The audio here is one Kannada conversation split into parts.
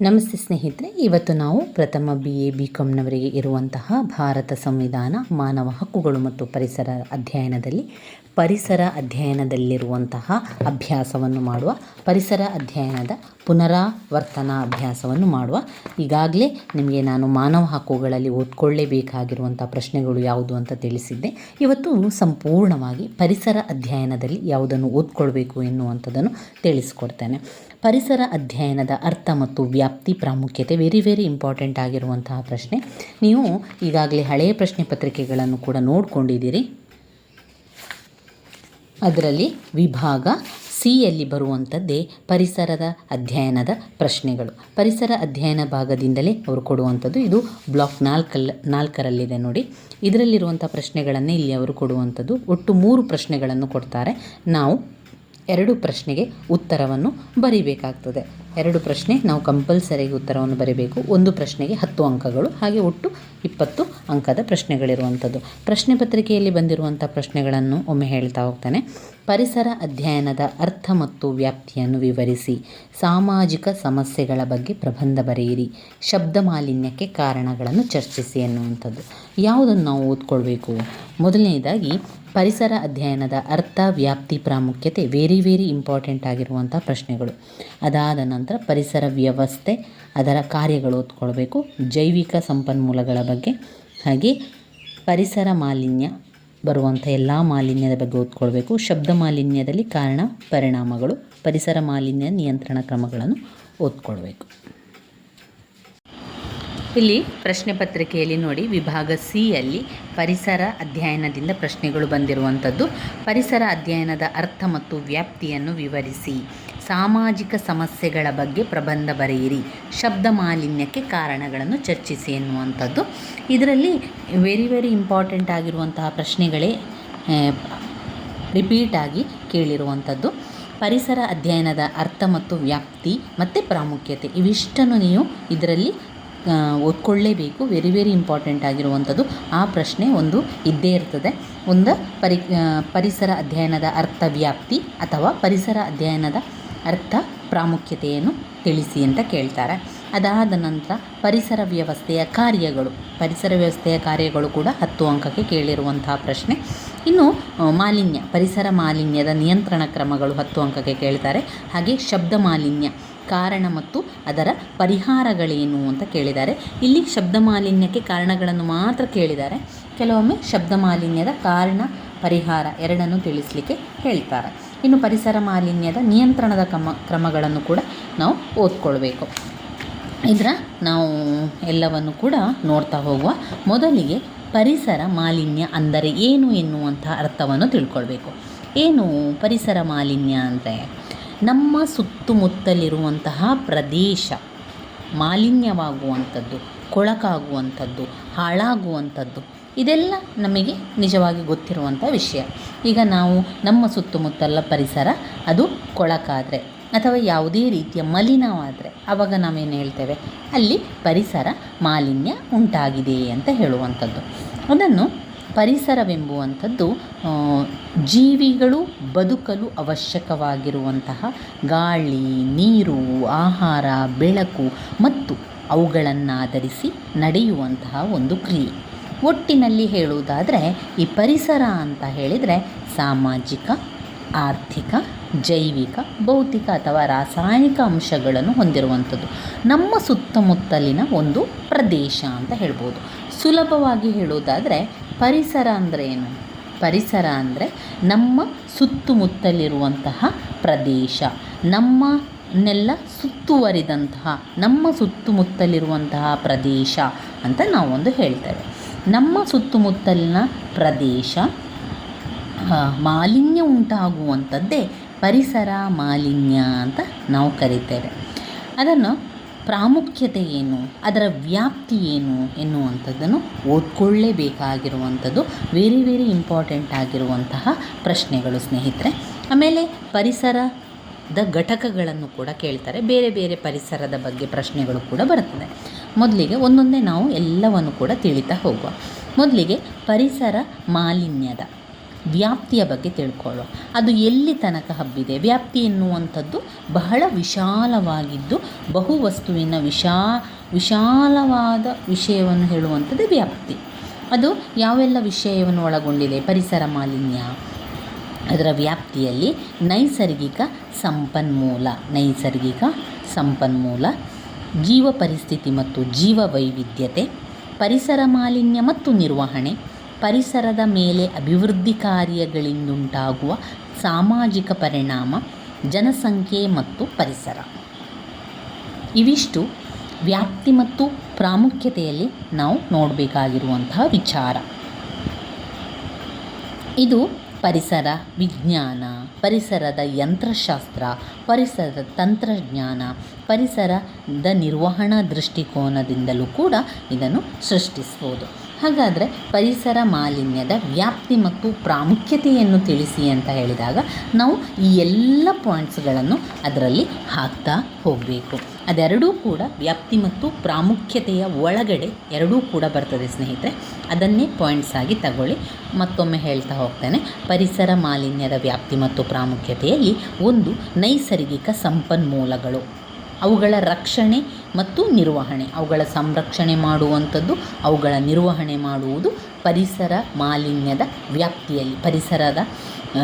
ನಮಸ್ತೆ ಸ್ನೇಹಿತರೆ, ಇವತ್ತು ನಾವು ಪ್ರಥಮ ಬಿ ಎ ಬಿ ಕಾಮ್ನವರಿಗೆ ಇರುವಂತಹ ಭಾರತ ಸಂವಿಧಾನ, ಮಾನವ ಹಕ್ಕುಗಳು ಮತ್ತು ಪರಿಸರ ಅಧ್ಯಯನದಲ್ಲಿ, ಪರಿಸರ ಅಧ್ಯಯನದಲ್ಲಿರುವಂತಹ ಅಭ್ಯಾಸವನ್ನು ಮಾಡುವ, ಪರಿಸರ ಅಧ್ಯಯನದ ಪುನರಾವರ್ತನಾ ಅಭ್ಯಾಸವನ್ನು ಮಾಡುವ, ಈಗಾಗಲೇ ನಿಮಗೆ ನಾನು ಮಾನವ ಹಕ್ಕುಗಳಲ್ಲಿ ಓದ್ಕೊಳ್ಳೇಬೇಕಾಗಿರುವಂಥ ಪ್ರಶ್ನೆಗಳು ಯಾವುದು ಅಂತ ತಿಳಿಸಿದ್ದೆ. ಇವತ್ತು ಸಂಪೂರ್ಣವಾಗಿ ಪರಿಸರ ಅಧ್ಯಯನದಲ್ಲಿ ಯಾವುದನ್ನು ಓದ್ಕೊಳ್ಬೇಕು ಎನ್ನುವಂಥದ್ದನ್ನು ತಿಳಿಸ್ಕೊಡ್ತೇನೆ. ಪರಿಸರ ಅಧ್ಯಯನದ ಅರ್ಥ ಮತ್ತು ವ್ಯಾಪ್ತಿ ಪ್ರಾಮುಖ್ಯತೆ ವೆರಿ ವೆರಿ ಇಂಪಾರ್ಟೆಂಟ್ ಆಗಿರುವಂತಹ ಪ್ರಶ್ನೆ. ನೀವು ಈಗಾಗಲೇ ಹಳೆಯ ಪ್ರಶ್ನೆ ಪತ್ರಿಕೆಗಳನ್ನು ಕೂಡ ನೋಡಿಕೊಂಡಿದ್ದೀರಿ. ಅದರಲ್ಲಿ ವಿಭಾಗ ಸಿಯಲ್ಲಿ ಬರುವಂಥದ್ದೇ ಪರಿಸರದ ಅಧ್ಯಯನದ ಪ್ರಶ್ನೆಗಳು. ಪರಿಸರ ಅಧ್ಯಯನ ಭಾಗದಿಂದಲೇ ಅವರು ಕೊಡುವಂಥದ್ದು ಇದು ಬ್ಲಾಕ್ ನಾಲ್ಕಲ್ಲ ನಾಲ್ಕರಲ್ಲಿದೆ ನೋಡಿ. ಇದರಲ್ಲಿರುವಂಥ ಪ್ರಶ್ನೆಗಳನ್ನೇ ಇಲ್ಲಿ ಅವರು ಕೊಡುವಂಥದ್ದು. ಒಟ್ಟು ಮೂರು ಪ್ರಶ್ನೆಗಳನ್ನು ಕೊಡ್ತಾರೆ. ನಾವು ಎರಡು ಪ್ರಶ್ನೆಗೆ ಉತ್ತರವನ್ನು ಬರೀಬೇಕಾಗ್ತದೆ. ಎರಡು ಪ್ರಶ್ನೆ, ನಾವು ಕಂಪಲ್ಸರಿಗೆ ಉತ್ತರವನ್ನು ಬರೀಬೇಕು. ಒಂದು ಪ್ರಶ್ನೆಗೆ ಹತ್ತು ಅಂಕಗಳು, ಹಾಗೆ ಒಟ್ಟು ಇಪ್ಪತ್ತು ಅಂಕದ ಪ್ರಶ್ನೆಗಳಿರುವಂಥದ್ದು. ಪ್ರಶ್ನೆ ಪತ್ರಿಕೆಯಲ್ಲಿ ಬಂದಿರುವಂಥ ಪ್ರಶ್ನೆಗಳನ್ನು ಒಮ್ಮೆ ಹೇಳ್ತಾ ಹೋಗ್ತಾನೆ. ಪರಿಸರ ಅಧ್ಯಯನದ ಅರ್ಥ ಮತ್ತು ವ್ಯಾಪ್ತಿಯನ್ನು ವಿವರಿಸಿ. ಸಾಮಾಜಿಕ ಸಮಸ್ಯೆಗಳ ಬಗ್ಗೆ ಪ್ರಬಂಧ ಬರೆಯಿರಿ. ಶಬ್ದ ಮಾಲಿನ್ಯಕ್ಕೆ ಕಾರಣಗಳನ್ನು ಚರ್ಚಿಸಿ ಎನ್ನುವಂಥದ್ದು. ಯಾವುದನ್ನು ನಾವು ಓದ್ಕೊಳ್ಬೇಕು? ಮೊದಲನೇದಾಗಿ ಪರಿಸರ ಅಧ್ಯಯನದ ಅರ್ಥ, ವ್ಯಾಪ್ತಿ, ಪ್ರಾಮುಖ್ಯತೆ ವೆರಿ ವೆರಿ ಇಂಪಾರ್ಟೆಂಟ್ ಆಗಿರುವಂಥ ಪ್ರಶ್ನೆಗಳು. ಅದಾದ ನಂತರ ಪರಿಸರ ವ್ಯವಸ್ಥೆ, ಅದರ ಕಾರ್ಯಗಳು ಓದ್ಕೊಳ್ಬೇಕು ಜೈವಿಕ ಸಂಪನ್ಮೂಲಗಳ ಬಗ್ಗೆ, ಹಾಗೆ ಪರಿಸರ ಮಾಲಿನ್ಯ ಬರುವಂಥ ಎಲ್ಲ ಮಾಲಿನ್ಯದ ಬಗ್ಗೆ ಓದ್ಕೊಳ್ಬೇಕು ಶಬ್ದ ಮಾಲಿನ್ಯದಲ್ಲಿ ಕಾರಣ, ಪರಿಣಾಮಗಳು, ಪರಿಸರ ಮಾಲಿನ್ಯ ನಿಯಂತ್ರಣ ಕ್ರಮಗಳನ್ನು ಓದ್ಕೊಳ್ಬೇಕು ಇಲ್ಲಿ ಪ್ರಶ್ನೆ ಪತ್ರಿಕೆಯಲ್ಲಿ ನೋಡಿ, ವಿಭಾಗ ಸಿಯಲ್ಲಿ ಪರಿಸರ ಅಧ್ಯಯನದಿಂದ ಪ್ರಶ್ನೆಗಳು ಬಂದಿರುವಂಥದ್ದು ಪರಿಸರ ಅಧ್ಯಯನದ ಅರ್ಥ ಮತ್ತು ವ್ಯಾಪ್ತಿಯನ್ನು ವಿವರಿಸಿ. ಸಾಮಾಜಿಕ ಸಮಸ್ಯೆಗಳ ಬಗ್ಗೆ ಪ್ರಬಂಧ ಬರೆಯಿರಿ. ಶಬ್ದ ಮಾಲಿನ್ಯಕ್ಕೆ ಕಾರಣಗಳನ್ನು ಚರ್ಚಿಸಿ ಎನ್ನುವಂಥದ್ದು ಇದರಲ್ಲಿ ವೆರಿ ವೆರಿ ಇಂಪಾರ್ಟೆಂಟ್ ಆಗಿರುವಂತಹ ಪ್ರಶ್ನೆಗಳೇ ರಿಪೀಟಾಗಿ ಕೇಳಿರುವಂಥದ್ದು ಪರಿಸರ ಅಧ್ಯಯನದ ಅರ್ಥ ಮತ್ತು ವ್ಯಾಪ್ತಿ ಮತ್ತು ಪ್ರಾಮುಖ್ಯತೆ. ಇವಿಷ್ಟನ್ನು ನೀವು ಇದರಲ್ಲಿ ಓದ್ಕೊಳ್ಳೇಬೇಕು ವೆರಿ ವೆರಿ ಇಂಪಾರ್ಟೆಂಟ್ ಆಗಿರುವಂಥದ್ದು. ಆ ಪ್ರಶ್ನೆ ಒಂದು ಇದ್ದೇ ಇರ್ತದೆ. ಒಂದು ಪರಿ ಪರಿಸರ ಅಧ್ಯಯನದ ಅರ್ಥ ವ್ಯಾಪ್ತಿ ಅಥವಾ ಪರಿಸರ ಅಧ್ಯಯನದ ಅರ್ಥ ಪ್ರಾಮುಖ್ಯತೆಯನ್ನು ತಿಳಿಸಿ ಅಂತ ಕೇಳ್ತಾರೆ. ಅದಾದ ನಂತರ ಪರಿಸರ ವ್ಯವಸ್ಥೆಯ ಕಾರ್ಯಗಳು. ಪರಿಸರ ವ್ಯವಸ್ಥೆಯ ಕಾರ್ಯಗಳು ಕೂಡ ಹತ್ತು ಅಂಕಕ್ಕೆ ಕೇಳಿರುವಂತಹ ಪ್ರಶ್ನೆ. ಇನ್ನು ಮಾಲಿನ್ಯ, ಪರಿಸರ ಮಾಲಿನ್ಯದ ನಿಯಂತ್ರಣ ಕ್ರಮಗಳು ಹತ್ತು ಅಂಕಕ್ಕೆ ಕೇಳ್ತಾರೆ. ಹಾಗೆ ಶಬ್ದ ಮಾಲಿನ್ಯ. ಕಾರಣ ಮತ್ತು ಅದರ ಪರಿಹಾರಗಳೇನು ಅಂತ ಕೇಳಿದ್ದಾರೆ. ಇಲ್ಲಿ ಶಬ್ದ ಮಾಲಿನ್ಯಕ್ಕೆ ಕಾರಣಗಳನ್ನು ಮಾತ್ರ ಕೇಳಿದ್ದಾರೆ. ಕೆಲವೊಮ್ಮೆ ಶಬ್ದ ಮಾಲಿನ್ಯದ ಕಾರಣ, ಪರಿಹಾರ ಎರಡನ್ನು ತಿಳಿಸಲಿಕ್ಕೆ ಹೇಳ್ತಾರೆ. ಇನ್ನು ಪರಿಸರ ಮಾಲಿನ್ಯದ ನಿಯಂತ್ರಣದ ಕ್ರಮ, ಕ್ರಮಗಳನ್ನು ಕೂಡ ನಾವು ಓದ್ಕೊಳ್ಬೇಕು. ಇದರ ನಾವು ಎಲ್ಲವನ್ನು ಕೂಡ ನೋಡ್ತಾ ಹೋಗುವ ಮೊದಲಿಗೆ ಪರಿಸರ ಮಾಲಿನ್ಯ ಅಂದರೆ ಏನು ಎನ್ನುವಂಥ ಅರ್ಥವನ್ನು ತಿಳ್ಕೊಳ್ಬೇಕು. ಏನು ಪರಿಸರ ಮಾಲಿನ್ಯ ಅಂದರೆ? ನಮ್ಮ ಸುತ್ತಮುತ್ತಲಿರುವಂತಹ ಪ್ರದೇಶ ಮಾಲಿನ್ಯವಾಗುವಂಥದ್ದು, ಕೊಳಕಾಗುವಂಥದ್ದು, ಹಾಳಾಗುವಂಥದ್ದು, ಇದೆಲ್ಲ ನಮಗೆ ನಿಜವಾಗಿ ಗೊತ್ತಿರುವಂಥ ವಿಷಯ. ಈಗ ನಾವು ನಮ್ಮ ಸುತ್ತಮುತ್ತಲ ಪರಿಸರ, ಅದು ಕೊಳಕಾದರೆ ಅಥವಾ ಯಾವುದೇ ರೀತಿಯ ಮಲಿನವಾದರೆ ಆವಾಗ ನಾವೇನು ಹೇಳ್ತೇವೆ? ಅಲ್ಲಿ ಪರಿಸರ ಮಾಲಿನ್ಯ ಉಂಟಾಗಿದೆ ಅಂತ ಹೇಳುವಂಥದ್ದು. ಅದನ್ನು ಪರಿಸರವೆಂಬುವಂಥದ್ದು ಜೀವಿಗಳು ಬದುಕಲು ಅವಶ್ಯಕವಾಗಿರುವಂತಹ ಗಾಳಿ, ನೀರು, ಆಹಾರ, ಬೆಳಕು ಮತ್ತು ಅವುಗಳನ್ನಾಧರಿಸಿ ನಡೆಯುವಂತಹ ಒಂದು ಕ್ರಿಯೆ. ಒಟ್ಟಿನಲ್ಲಿ ಹೇಳುವುದಾದರೆ, ಈ ಪರಿಸರ ಅಂತ ಹೇಳಿದರೆ ಸಾಮಾಜಿಕ, ಆರ್ಥಿಕ, ಜೈವಿಕ, ಭೌತಿಕ ಅಥವಾ ರಾಸಾಯನಿಕ ಅಂಶಗಳನ್ನು ಹೊಂದಿರುವಂಥದ್ದು. ನಮ್ಮ ಸುತ್ತಮುತ್ತಲಿನ ಒಂದು ಪ್ರದೇಶ ಅಂತ ಹೇಳ್ಬೋದು. ಸುಲಭವಾಗಿ ಹೇಳುವುದಾದರೆ ಪರಿಸರ ಅಂದರೆ ಏನು? ಪರಿಸರ ಅಂದರೆ ನಮ್ಮ ಸುತ್ತಮುತ್ತಲಿರುವಂತಹ ಪ್ರದೇಶ. ನಮ್ಮನ್ನೆಲ್ಲ ಸುತ್ತುವರಿದಂತಹ, ನಮ್ಮ ಸುತ್ತಮುತ್ತಲಿರುವಂತಹ ಪ್ರದೇಶ ಅಂತ ನಾವೊಂದು ಹೇಳ್ತೇವೆ. ನಮ್ಮ ಸುತ್ತಮುತ್ತಲಿನ ಪ್ರದೇಶ ಮಾಲಿನ್ಯ ಉಂಟಾಗುವಂಥದ್ದೇ ಪರಿಸರ ಮಾಲಿನ್ಯ ಅಂತ ನಾವು ಕರಿತೇವೆ. ಅದನ್ನು ಪ್ರಾಮುಖ್ಯತೆ ಏನು? ಅದರ ವ್ಯಾಪ್ತಿ ಏನು ಎನ್ನುವಂಥದ್ದನ್ನು ಓದ್ಕೊಳ್ಳೇಬೇಕಾಗಿರುವಂಥದ್ದು ವೆರಿ ವೆರಿ ಇಂಪಾರ್ಟೆಂಟ್ ಆಗಿರುವಂತಹ ಪ್ರಶ್ನೆಗಳು ಸ್ನೇಹಿತರೆ. ಆಮೇಲೆ ಪರಿಸರದ ಘಟಕಗಳನ್ನು ಕೂಡ ಕೇಳ್ತಾರೆ. ಬೇರೆ ಬೇರೆ ಪರಿಸರದ ಬಗ್ಗೆ ಪ್ರಶ್ನೆಗಳು ಕೂಡ ಬರ್ತದೆ ಮೊದಲಿಗೆ ಒಂದೊಂದೇ ನಾವು ಎಲ್ಲವನ್ನು ಕೂಡ ತಿಳಿತಾ ಹೋಗುವ. ಮೊದಲಿಗೆ ಪರಿಸರ ಮಾಲಿನ್ಯದ ವ್ಯಾಪ್ತಿಯ ಬಗ್ಗೆ ತಿಳ್ಕೊಳ್ಳೋ ಅದು ಎಲ್ಲಿ ತನಕ ಹಬ್ಬಿದೆ? ವ್ಯಾಪ್ತಿ ಎನ್ನುವಂಥದ್ದು ಬಹಳ ವಿಶಾಲವಾಗಿದ್ದು ಬಹು ವಸ್ತುವಿನ ವಿಶಾ, ವಿಶಾಲವಾದ ವಿಷಯವನ್ನು ಹೇಳುವಂಥದ್ದು ವ್ಯಾಪ್ತಿ. ಅದು ಯಾವೆಲ್ಲ ವಿಷಯವನ್ನು ಒಳಗೊಂಡಿದೆ? ಪರಿಸರ ಮಾಲಿನ್ಯ. ಅದರ ವ್ಯಾಪ್ತಿಯಲ್ಲಿ ನೈಸರ್ಗಿಕ ಸಂಪನ್ಮೂಲ ನೈಸರ್ಗಿಕ ಸಂಪನ್ಮೂಲ ಜೀವ ಪರಿಸ್ಥಿತಿ ಮತ್ತು ಜೀವ ವೈವಿಧ್ಯತೆ ಪರಿಸರ ಮಾಲಿನ್ಯ ಮತ್ತು ನಿರ್ವಹಣೆ. ಪರಿಸರದ ಮೇಲೆ ಅಭಿವೃದ್ಧಿ ಕಾರ್ಯಗಳಿಂದುಂಟಾಗುವ ಸಾಮಾಜಿಕ ಪರಿಣಾಮ, ಜನಸಂಖ್ಯೆ ಮತ್ತು ಪರಿಸರ. ಇವಿಷ್ಟು ವ್ಯಾಪ್ತಿ ಮತ್ತು ಪ್ರಾಮುಖ್ಯತೆಯಲ್ಲಿ ನಾವು ನೋಡಬೇಕಾಗಿರುವಂತಹ ವಿಚಾರ. ಇದು ಪರಿಸರ ವಿಜ್ಞಾನ, ಪರಿಸರದ ಯಂತ್ರಶಾಸ್ತ್ರ, ಪರಿಸರದ ತಂತ್ರಜ್ಞಾನ, ಪರಿಸರದ ನಿರ್ವಹಣಾ ದೃಷ್ಟಿಕೋನದಿಂದಲೂ ಕೂಡ ಇದನ್ನು ಸೃಷ್ಟಿಸ್ಬೋದು. ಹಾಗಾದರೆ ಪರಿಸರ ಮಾಲಿನ್ಯದ ವ್ಯಾಪ್ತಿ ಮತ್ತು ಪ್ರಾಮುಖ್ಯತೆಯನ್ನು ತಿಳಿಸಿ ಅಂತ ಹೇಳಿದಾಗ ನಾವು ಈ ಎಲ್ಲ ಪಾಯಿಂಟ್ಸ್ಗಳನ್ನು ಅದರಲ್ಲಿ ಹಾಕ್ತಾ ಹೋಗಬೇಕು. ಅದೆರಡೂ ಕೂಡ ವ್ಯಾಪ್ತಿ ಮತ್ತು ಪ್ರಾಮುಖ್ಯತೆಯ ಒಳಗಡೆ ಎರಡೂ ಕೂಡ ಬರ್ತದೆ ಸ್ನೇಹಿತರೆ. ಅದನ್ನೇ ಪಾಯಿಂಟ್ಸ್ ಆಗಿ ತಗೊಳ್ಳಿ. ಮತ್ತೊಮ್ಮೆ ಹೇಳ್ತಾ ಹೋಗ್ತೇನೆ. ಪರಿಸರ ಮಾಲಿನ್ಯದ ವ್ಯಾಪ್ತಿ ಮತ್ತು ಪ್ರಾಮುಖ್ಯತೆಯಲ್ಲಿ ಒಂದು ನೈಸರ್ಗಿಕ ಸಂಪನ್ಮೂಲಗಳು. ಅವುಗಳ ರಕ್ಷಣೆ ಮತ್ತು ನಿರ್ವಹಣೆ. ಅವುಗಳ ಸಂರಕ್ಷಣೆ ಮಾಡುವಂಥದ್ದು, ಅವುಗಳ ನಿರ್ವಹಣೆ ಮಾಡುವುದು ಪರಿಸರ ಮಾಲಿನ್ಯದ ವ್ಯಾಪ್ತಿಯಲ್ಲಿ, ಪರಿಸರದ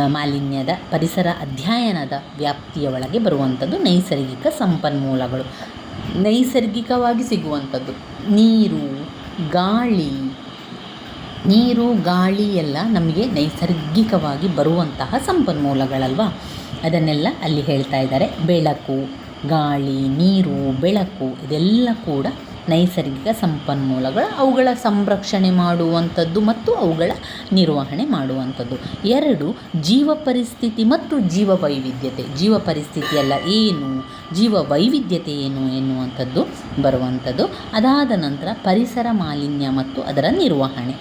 ಮಾಲಿನ್ಯದ, ಪರಿಸರ ಅಧ್ಯಯನದ ವ್ಯಾಪ್ತಿಯ ಒಳಗೆ ಬರುವಂಥದ್ದು ನೈಸರ್ಗಿಕ ಸಂಪನ್ಮೂಲಗಳು. ನೈಸರ್ಗಿಕವಾಗಿ ಸಿಗುವಂಥದ್ದು ನೀರು, ಗಾಳಿ. ನೀರು, ಗಾಳಿ ಎಲ್ಲ ನಮಗೆ ನೈಸರ್ಗಿಕವಾಗಿ ಬರುವಂತಹ ಸಂಪನ್ಮೂಲಗಳಲ್ವಾ? ಅದನ್ನೆಲ್ಲ ಅಲ್ಲಿ ಹೇಳ್ತಾ ಇದ್ದಾರೆ. ಬೆಳಕು ಗಾಳಿ, ನೀರು, ಬೆಳಕು ಇದೆಲ್ಲ ಕೂಡ ನೈಸರ್ಗಿಕ ಸಂಪನ್ಮೂಲಗಳು. ಅವುಗಳ ಸಂರಕ್ಷಣೆ ಮಾಡುವಂಥದ್ದು ಮತ್ತು ಅವುಗಳ ನಿರ್ವಹಣೆ ಮಾಡುವಂಥದ್ದು. ಎರಡು, ಜೀವ ಪರಿಸ್ಥಿತಿ ಮತ್ತು ಜೀವ ವೈವಿಧ್ಯತೆ. ಜೀವ ಪರಿಸ್ಥಿತಿಯೆಲ್ಲ ಏನು? ಜೀವ ವೈವಿಧ್ಯತೆ ಏನು ಎನ್ನುವಂಥದ್ದು ಬರುವಂಥದ್ದು. ಅದಾದ ನಂತರ ಪರಿಸರ ಮಾಲಿನ್ಯ ಮತ್ತು ಅದರ ನಿರ್ವಹಣೆ.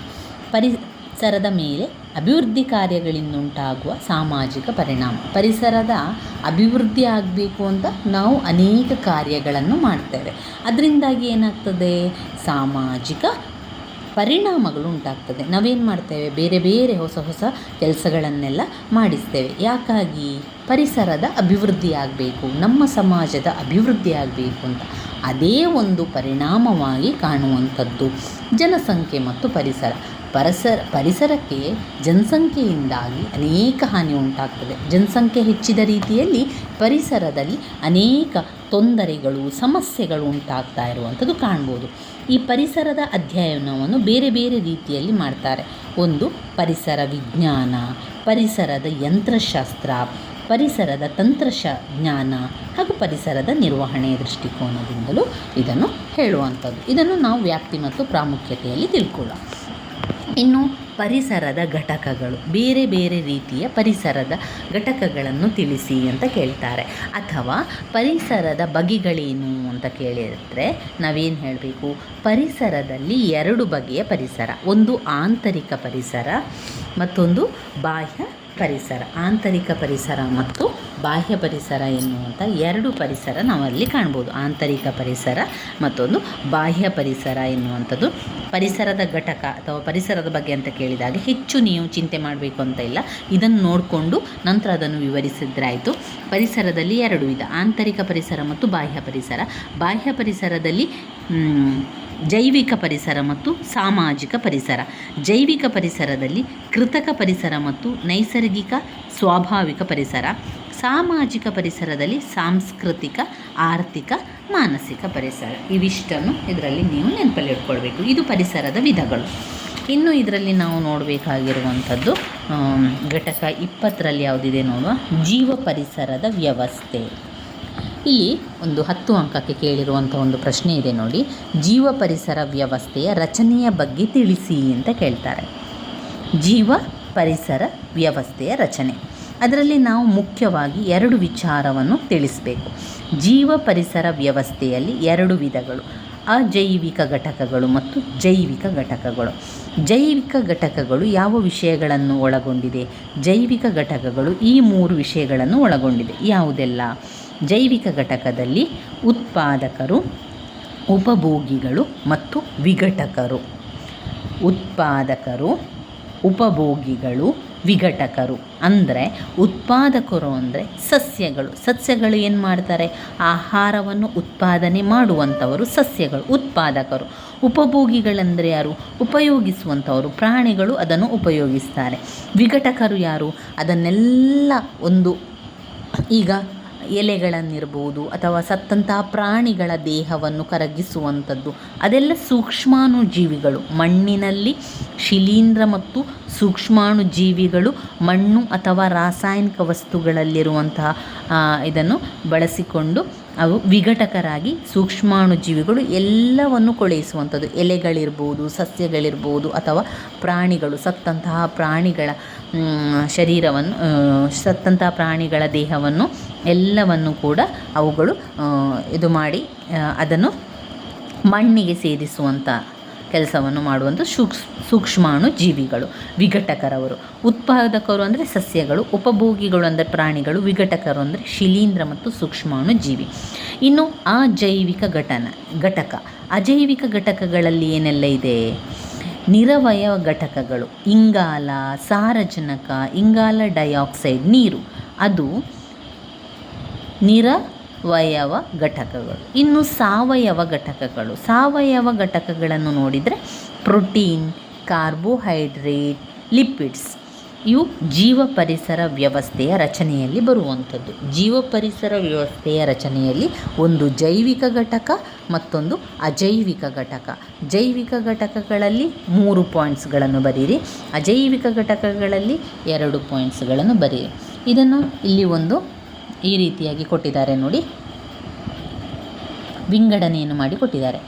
ಪರಿಸರದ ಮೇಲೆ ಅಭಿವೃದ್ಧಿ ಕಾರ್ಯಗಳಿಂದುಂಟಾಗುವ ಸಾಮಾಜಿಕ ಪರಿಣಾಮ. ಪರಿಸರದ ಅಭಿವೃದ್ಧಿ ಆಗಬೇಕು ಅಂತ ನಾವು ಅನೇಕ ಕಾರ್ಯಗಳನ್ನು ಮಾಡ್ತೇವೆ. ಅದರಿಂದಾಗಿ ಏನಾಗ್ತದೆ? ಸಾಮಾಜಿಕ ಪರಿಣಾಮಗಳು ಉಂಟಾಗ್ತದೆ ನಾವೇನು ಮಾಡ್ತೇವೆ? ಬೇರೆ ಬೇರೆ ಹೊಸ ಹೊಸ ಕೆಲಸಗಳನ್ನೆಲ್ಲ ಮಾಡಿಸ್ತೇವೆ. ಯಾಕಾಗಿ? ಪರಿಸರದ ಅಭಿವೃದ್ಧಿ ಆಗಬೇಕು, ನಮ್ಮ ಸಮಾಜದ ಅಭಿವೃದ್ಧಿ ಆಗಬೇಕು ಅಂತ. ಅದೇ ಒಂದು ಪರಿಣಾಮವಾಗಿ ಕಾಣುವಂಥದ್ದು ಜನಸಂಖ್ಯೆ ಮತ್ತು ಪರಿಸರ. ಪರಿಸರ, ಪರಿಸರಕ್ಕೆ ಜನಸಂಖ್ಯೆಯಿಂದಾಗಿ ಅನೇಕ ಹಾನಿ ಉಂಟಾಗ್ತದೆ. ಜನಸಂಖ್ಯೆ ಹೆಚ್ಚಿದ ರೀತಿಯಲ್ಲಿ ಪರಿಸರದಲ್ಲಿ ಅನೇಕ ತೊಂದರೆಗಳು, ಸಮಸ್ಯೆಗಳು ಉಂಟಾಗ್ತಾ ಇರುವಂಥದ್ದು ಕಾಣ್ಬೋದು. ಈ ಪರಿಸರದ ಅಧ್ಯಯನವನ್ನು ಬೇರೆ ಬೇರೆ ರೀತಿಯಲ್ಲಿ ಮಾಡ್ತಾರೆ. ಒಂದು, ಪರಿಸರ ವಿಜ್ಞಾನ, ಪರಿಸರದ ಯಂತ್ರಶಾಸ್ತ್ರ, ಪರಿಸರದ ತಂತ್ರಶ ಜ್ಞಾನ ಹಾಗೂ ಪರಿಸರದ ನಿರ್ವಹಣೆಯ ದೃಷ್ಟಿಕೋನದಿಂದಲೂ ಇದನ್ನು ಹೇಳುವಂಥದ್ದು. ಇದನ್ನು ನಾವು ವ್ಯಾಪ್ತಿ ಮತ್ತು ಪ್ರಾಮುಖ್ಯತೆಯಲ್ಲಿ ತಿಳ್ಕೊಳ್ಳೋಣ. ಇನ್ನು ಪರಿಸರದ ಘಟಕಗಳು, ಬೇರೆ ಬೇರೆ ರೀತಿಯ ಪರಿಸರದ ಘಟಕಗಳನ್ನು ತಿಳಿಸಿ ಅಂತ ಕೇಳ್ತಾರೆ. ಅಥವಾ ಪರಿಸರದ ಬಗೆಗಳೇನು ಅಂತ ಕೇಳಿದರೆ ನಾವೇನು ಹೇಳಬೇಕು? ಪರಿಸರದಲ್ಲಿ ಎರಡು ಬಗೆಯ ಪರಿಸರ, ಒಂದು ಆಂತರಿಕ ಪರಿಸರ ಮತ್ತೊಂದು ಬಾಹ್ಯ ಪರಿಸರ, ಆಂತರಿಕ ಪರಿಸರ ಮತ್ತು ಬಾಹ್ಯ ಪರಿಸರ ಎನ್ನುವಂಥ ಎರಡು ಪರಿಸರ ನಾವಲ್ಲಿ ಕಾಣ್ಬೋದು. ಆಂತರಿಕ ಪರಿಸರ ಮತ್ತೊಂದು ಬಾಹ್ಯ ಪರಿಸರ ಎನ್ನುವಂಥದ್ದು. ಪರಿಸರದ ಘಟಕ ಅಥವಾ ಪರಿಸರದ ಬಗ್ಗೆ ಅಂತ ಕೇಳಿದಾಗ ಹೆಚ್ಚು ನೀವು ಚಿಂತೆ ಮಾಡಬೇಕು ಅಂತ ಇಲ್ಲ. ಇದನ್ನು ನೋಡಿಕೊಂಡು ನಂತರ ಅದನ್ನು ವಿವರಿಸಿದ್ರಾಯಿತು. ಪರಿಸರದಲ್ಲಿ ಎರಡು ವಿಧ, ಆಂತರಿಕ ಪರಿಸರ ಮತ್ತು ಬಾಹ್ಯ ಪರಿಸರ. ಬಾಹ್ಯ ಪರಿಸರದಲ್ಲಿ ಜೈವಿಕ ಪರಿಸರ ಮತ್ತು ಸಾಮಾಜಿಕ ಪರಿಸರ. ಜೈವಿಕ ಪರಿಸರದಲ್ಲಿ ಕೃತಕ ಪರಿಸರ ಮತ್ತು ನೈಸರ್ಗಿಕ ಸ್ವಾಭಾವಿಕ ಪರಿಸರ. ಸಾಮಾಜಿಕ ಪರಿಸರದಲ್ಲಿ ಸಾಂಸ್ಕೃತಿಕ, ಆರ್ಥಿಕ, ಮಾನಸಿಕ ಪರಿಸರ. ಇವಿಷ್ಟನ್ನು ಇದರಲ್ಲಿ ನೀವು ನೆನಪಲ್ಲಿ ಇಟ್ಕೊಳ್ಬೇಕು ಇದು ಪರಿಸರದ ವಿಧಗಳು. ಇನ್ನು ಇದರಲ್ಲಿ ನಾವು ನೋಡಬೇಕಾಗಿರುವಂಥದ್ದು ಘಟಕ ಇಪ್ಪತ್ತರಲ್ಲಿ ಯಾವುದಿದೆ ನೋಡುವ? ಜೀವ ಪರಿಸರದ ವ್ಯವಸ್ಥೆ. ಇಲ್ಲಿ ಒಂದು ಹತ್ತು ಅಂಕಕ್ಕೆ ಕೇಳಿರುವಂಥ ಒಂದು ಪ್ರಶ್ನೆ ಇದೆ ನೋಡಿ. ಜೀವ ಪರಿಸರ ವ್ಯವಸ್ಥೆಯ ರಚನೆಯ ಬಗ್ಗೆ ತಿಳಿಸಿ ಅಂತ ಕೇಳ್ತಾರೆ. ಜೀವ ಪರಿಸರ ವ್ಯವಸ್ಥೆಯ ರಚನೆ. ಅದರಲ್ಲಿ ನಾವು ಮುಖ್ಯವಾಗಿ ಎರಡು ವಿಚಾರವನ್ನು ತಿಳಿಸಬೇಕು. ಜೀವ ಪರಿಸರ ವ್ಯವಸ್ಥೆಯಲ್ಲಿ ಎರಡು ವಿಧಗಳು. ಅಜೈವಿಕ ಘಟಕಗಳು ಮತ್ತು ಜೈವಿಕ ಘಟಕಗಳು. ಜೈವಿಕ ಘಟಕಗಳು ಯಾವ ವಿಷಯಗಳನ್ನು ಒಳಗೊಂಡಿದೆ? ಜೈವಿಕ ಘಟಕಗಳು ಈ ಮೂರು ವಿಷಯಗಳನ್ನು ಒಳಗೊಂಡಿದೆ. ಯಾವುದೆಲ್ಲ? ಜೈವಿಕ ಘಟಕದಲ್ಲಿ ಉತ್ಪಾದಕರು, ಉಪಭೋಗಿಗಳು ಮತ್ತು ವಿಘಟಕರು. ಉತ್ಪಾದಕರು, ಉಪಭೋಗಿಗಳು, ವಿಘಟಕರು ಅಂದರೆ ಉತ್ಪಾದಕರು ಅಂದರೆ ಸಸ್ಯಗಳು. ಸಸ್ಯಗಳು ಏನು ಮಾಡ್ತಾರೆ? ಆಹಾರವನ್ನು ಉತ್ಪಾದನೆ ಮಾಡುವಂಥವರು ಸಸ್ಯಗಳು, ಉತ್ಪಾದಕರು. ಉಪಭೋಗಿಗಳೆಂದರೆ ಯಾರು? ಉಪಯೋಗಿಸುವಂಥವರು, ಪ್ರಾಣಿಗಳು ಅದನ್ನು ಉಪಯೋಗಿಸ್ತಾರೆ. ವಿಘಟಕರು ಯಾರು? ಅದನ್ನೆಲ್ಲ ಒಂದು ಈಗ ಎಲೆಗಳನ್ನಿರ್ಬೋದು ಅಥವಾ ಸತ್ತಂತಹ ಪ್ರಾಣಿಗಳ ದೇಹವನ್ನು ಕರಗಿಸುವಂಥದ್ದು. ಅದೆಲ್ಲ ಸೂಕ್ಷ್ಮಾಣು ಜೀವಿಗಳು ಮಣ್ಣಿನಲ್ಲಿ ಶಿಲೀಂಧ್ರ ಮತ್ತು ಸೂಕ್ಷ್ಮಾಣು ಜೀವಿಗಳು ಮಣ್ಣು ಅಥವಾ ರಾಸಾಯನಿಕ ವಸ್ತುಗಳಲ್ಲಿರುವಂತಹ ಇದನ್ನು ಬಳಸಿಕೊಂಡು ಅವು ವಿಘಟಕರಾಗಿ ಸೂಕ್ಷ್ಮಾಣು ಜೀವಿಗಳು ಎಲ್ಲವನ್ನು ಕೊಳೆಯಿಸುವಂಥದ್ದು ಎಲೆಗಳಿರ್ಬೋದು, ಸಸ್ಯಗಳಿರ್ಬೋದು ಅಥವಾ ಪ್ರಾಣಿಗಳು, ಸತ್ತಂತಹ ಪ್ರಾಣಿಗಳ ಶರೀರವನ್ನು ಸತ್ತಂತಹ ಪ್ರಾಣಿಗಳ ದೇಹವನ್ನು ಎಲ್ಲವನ್ನು ಕೂಡ ಅವುಗಳು ಇದು ಮಾಡಿ ಅದನ್ನು ಮಣ್ಣಿಗೆ ಸೇರಿಸುವಂಥ ಕೆಲಸವನ್ನು ಮಾಡುವಂಥ ಸೂಕ್ಷ್ ಸೂಕ್ಷ್ಮಾಣು ಜೀವಿಗಳು, ವಿಘಟಕರವರು. ಉತ್ಪಾದಕರು ಅಂದರೆ ಸಸ್ಯಗಳು, ಉಪಭೋಗಿಗಳು ಅಂದರೆ ಪ್ರಾಣಿಗಳು, ವಿಘಟಕರು ಅಂದರೆ ಶಿಲೀಂಧ್ರ ಮತ್ತು ಸೂಕ್ಷ್ಮಾಣು ಜೀವಿ. ಇನ್ನು ಅಜೈವಿಕ ಘಟನ, ಘಟಕ. ಅಜೈವಿಕ ಘಟಕಗಳಲ್ಲಿ ಏನೆಲ್ಲ ಇದೆ? ನಿರವಯ ಘಟಕಗಳು. ಇಂಗಾಲ, ಸಾರಜನಕ, ಇಂಗಾಲ ಡೈಆಕ್ಸೈಡ್, ನೀರು. ಅದು ನಿರವಯವ ಘಟಕಗಳು. ಇನ್ನು ಸಾವಯವ ಘಟಕಗಳು. ಸಾವಯವ ಘಟಕಗಳನ್ನು ನೋಡಿದರೆ ಪ್ರೋಟೀನ್, ಕಾರ್ಬೋಹೈಡ್ರೇಟ್, ಲಿಪಿಡ್ಸ್ ಇವು ಜೀವ ಪರಿಸರ ವ್ಯವಸ್ಥೆಯ ರಚನೆಯಲ್ಲಿ ಬರುವಂಥದ್ದು. ಜೀವ ಪರಿಸರ ವ್ಯವಸ್ಥೆಯ ರಚನೆಯಲ್ಲಿ ಒಂದು ಜೈವಿಕ ಘಟಕ, ಮತ್ತೊಂದು ಅಜೈವಿಕ ಘಟಕ. ಜೈವಿಕ ಘಟಕಗಳಲ್ಲಿ ಮೂರು ಪಾಯಿಂಟ್ಸ್ಗಳನ್ನು ಬರೀರಿ. ಅಜೈವಿಕ ಘಟಕಗಳಲ್ಲಿ ಎರಡು ಪಾಯಿಂಟ್ಸ್ಗಳನ್ನು ಬರೀರಿ. ಇದನ್ನು ಇಲ್ಲಿ ಒಂದು ಈ ರೀತಿಯಾಗಿ ಕೊಟ್ಟಿದ್ದಾರೆ ನೋಡಿ. ವಿಂಗಡಣೆಯನ್ನು ಮಾಡಿ ಕೊಟ್ಟಿದ್ದಾರೆ.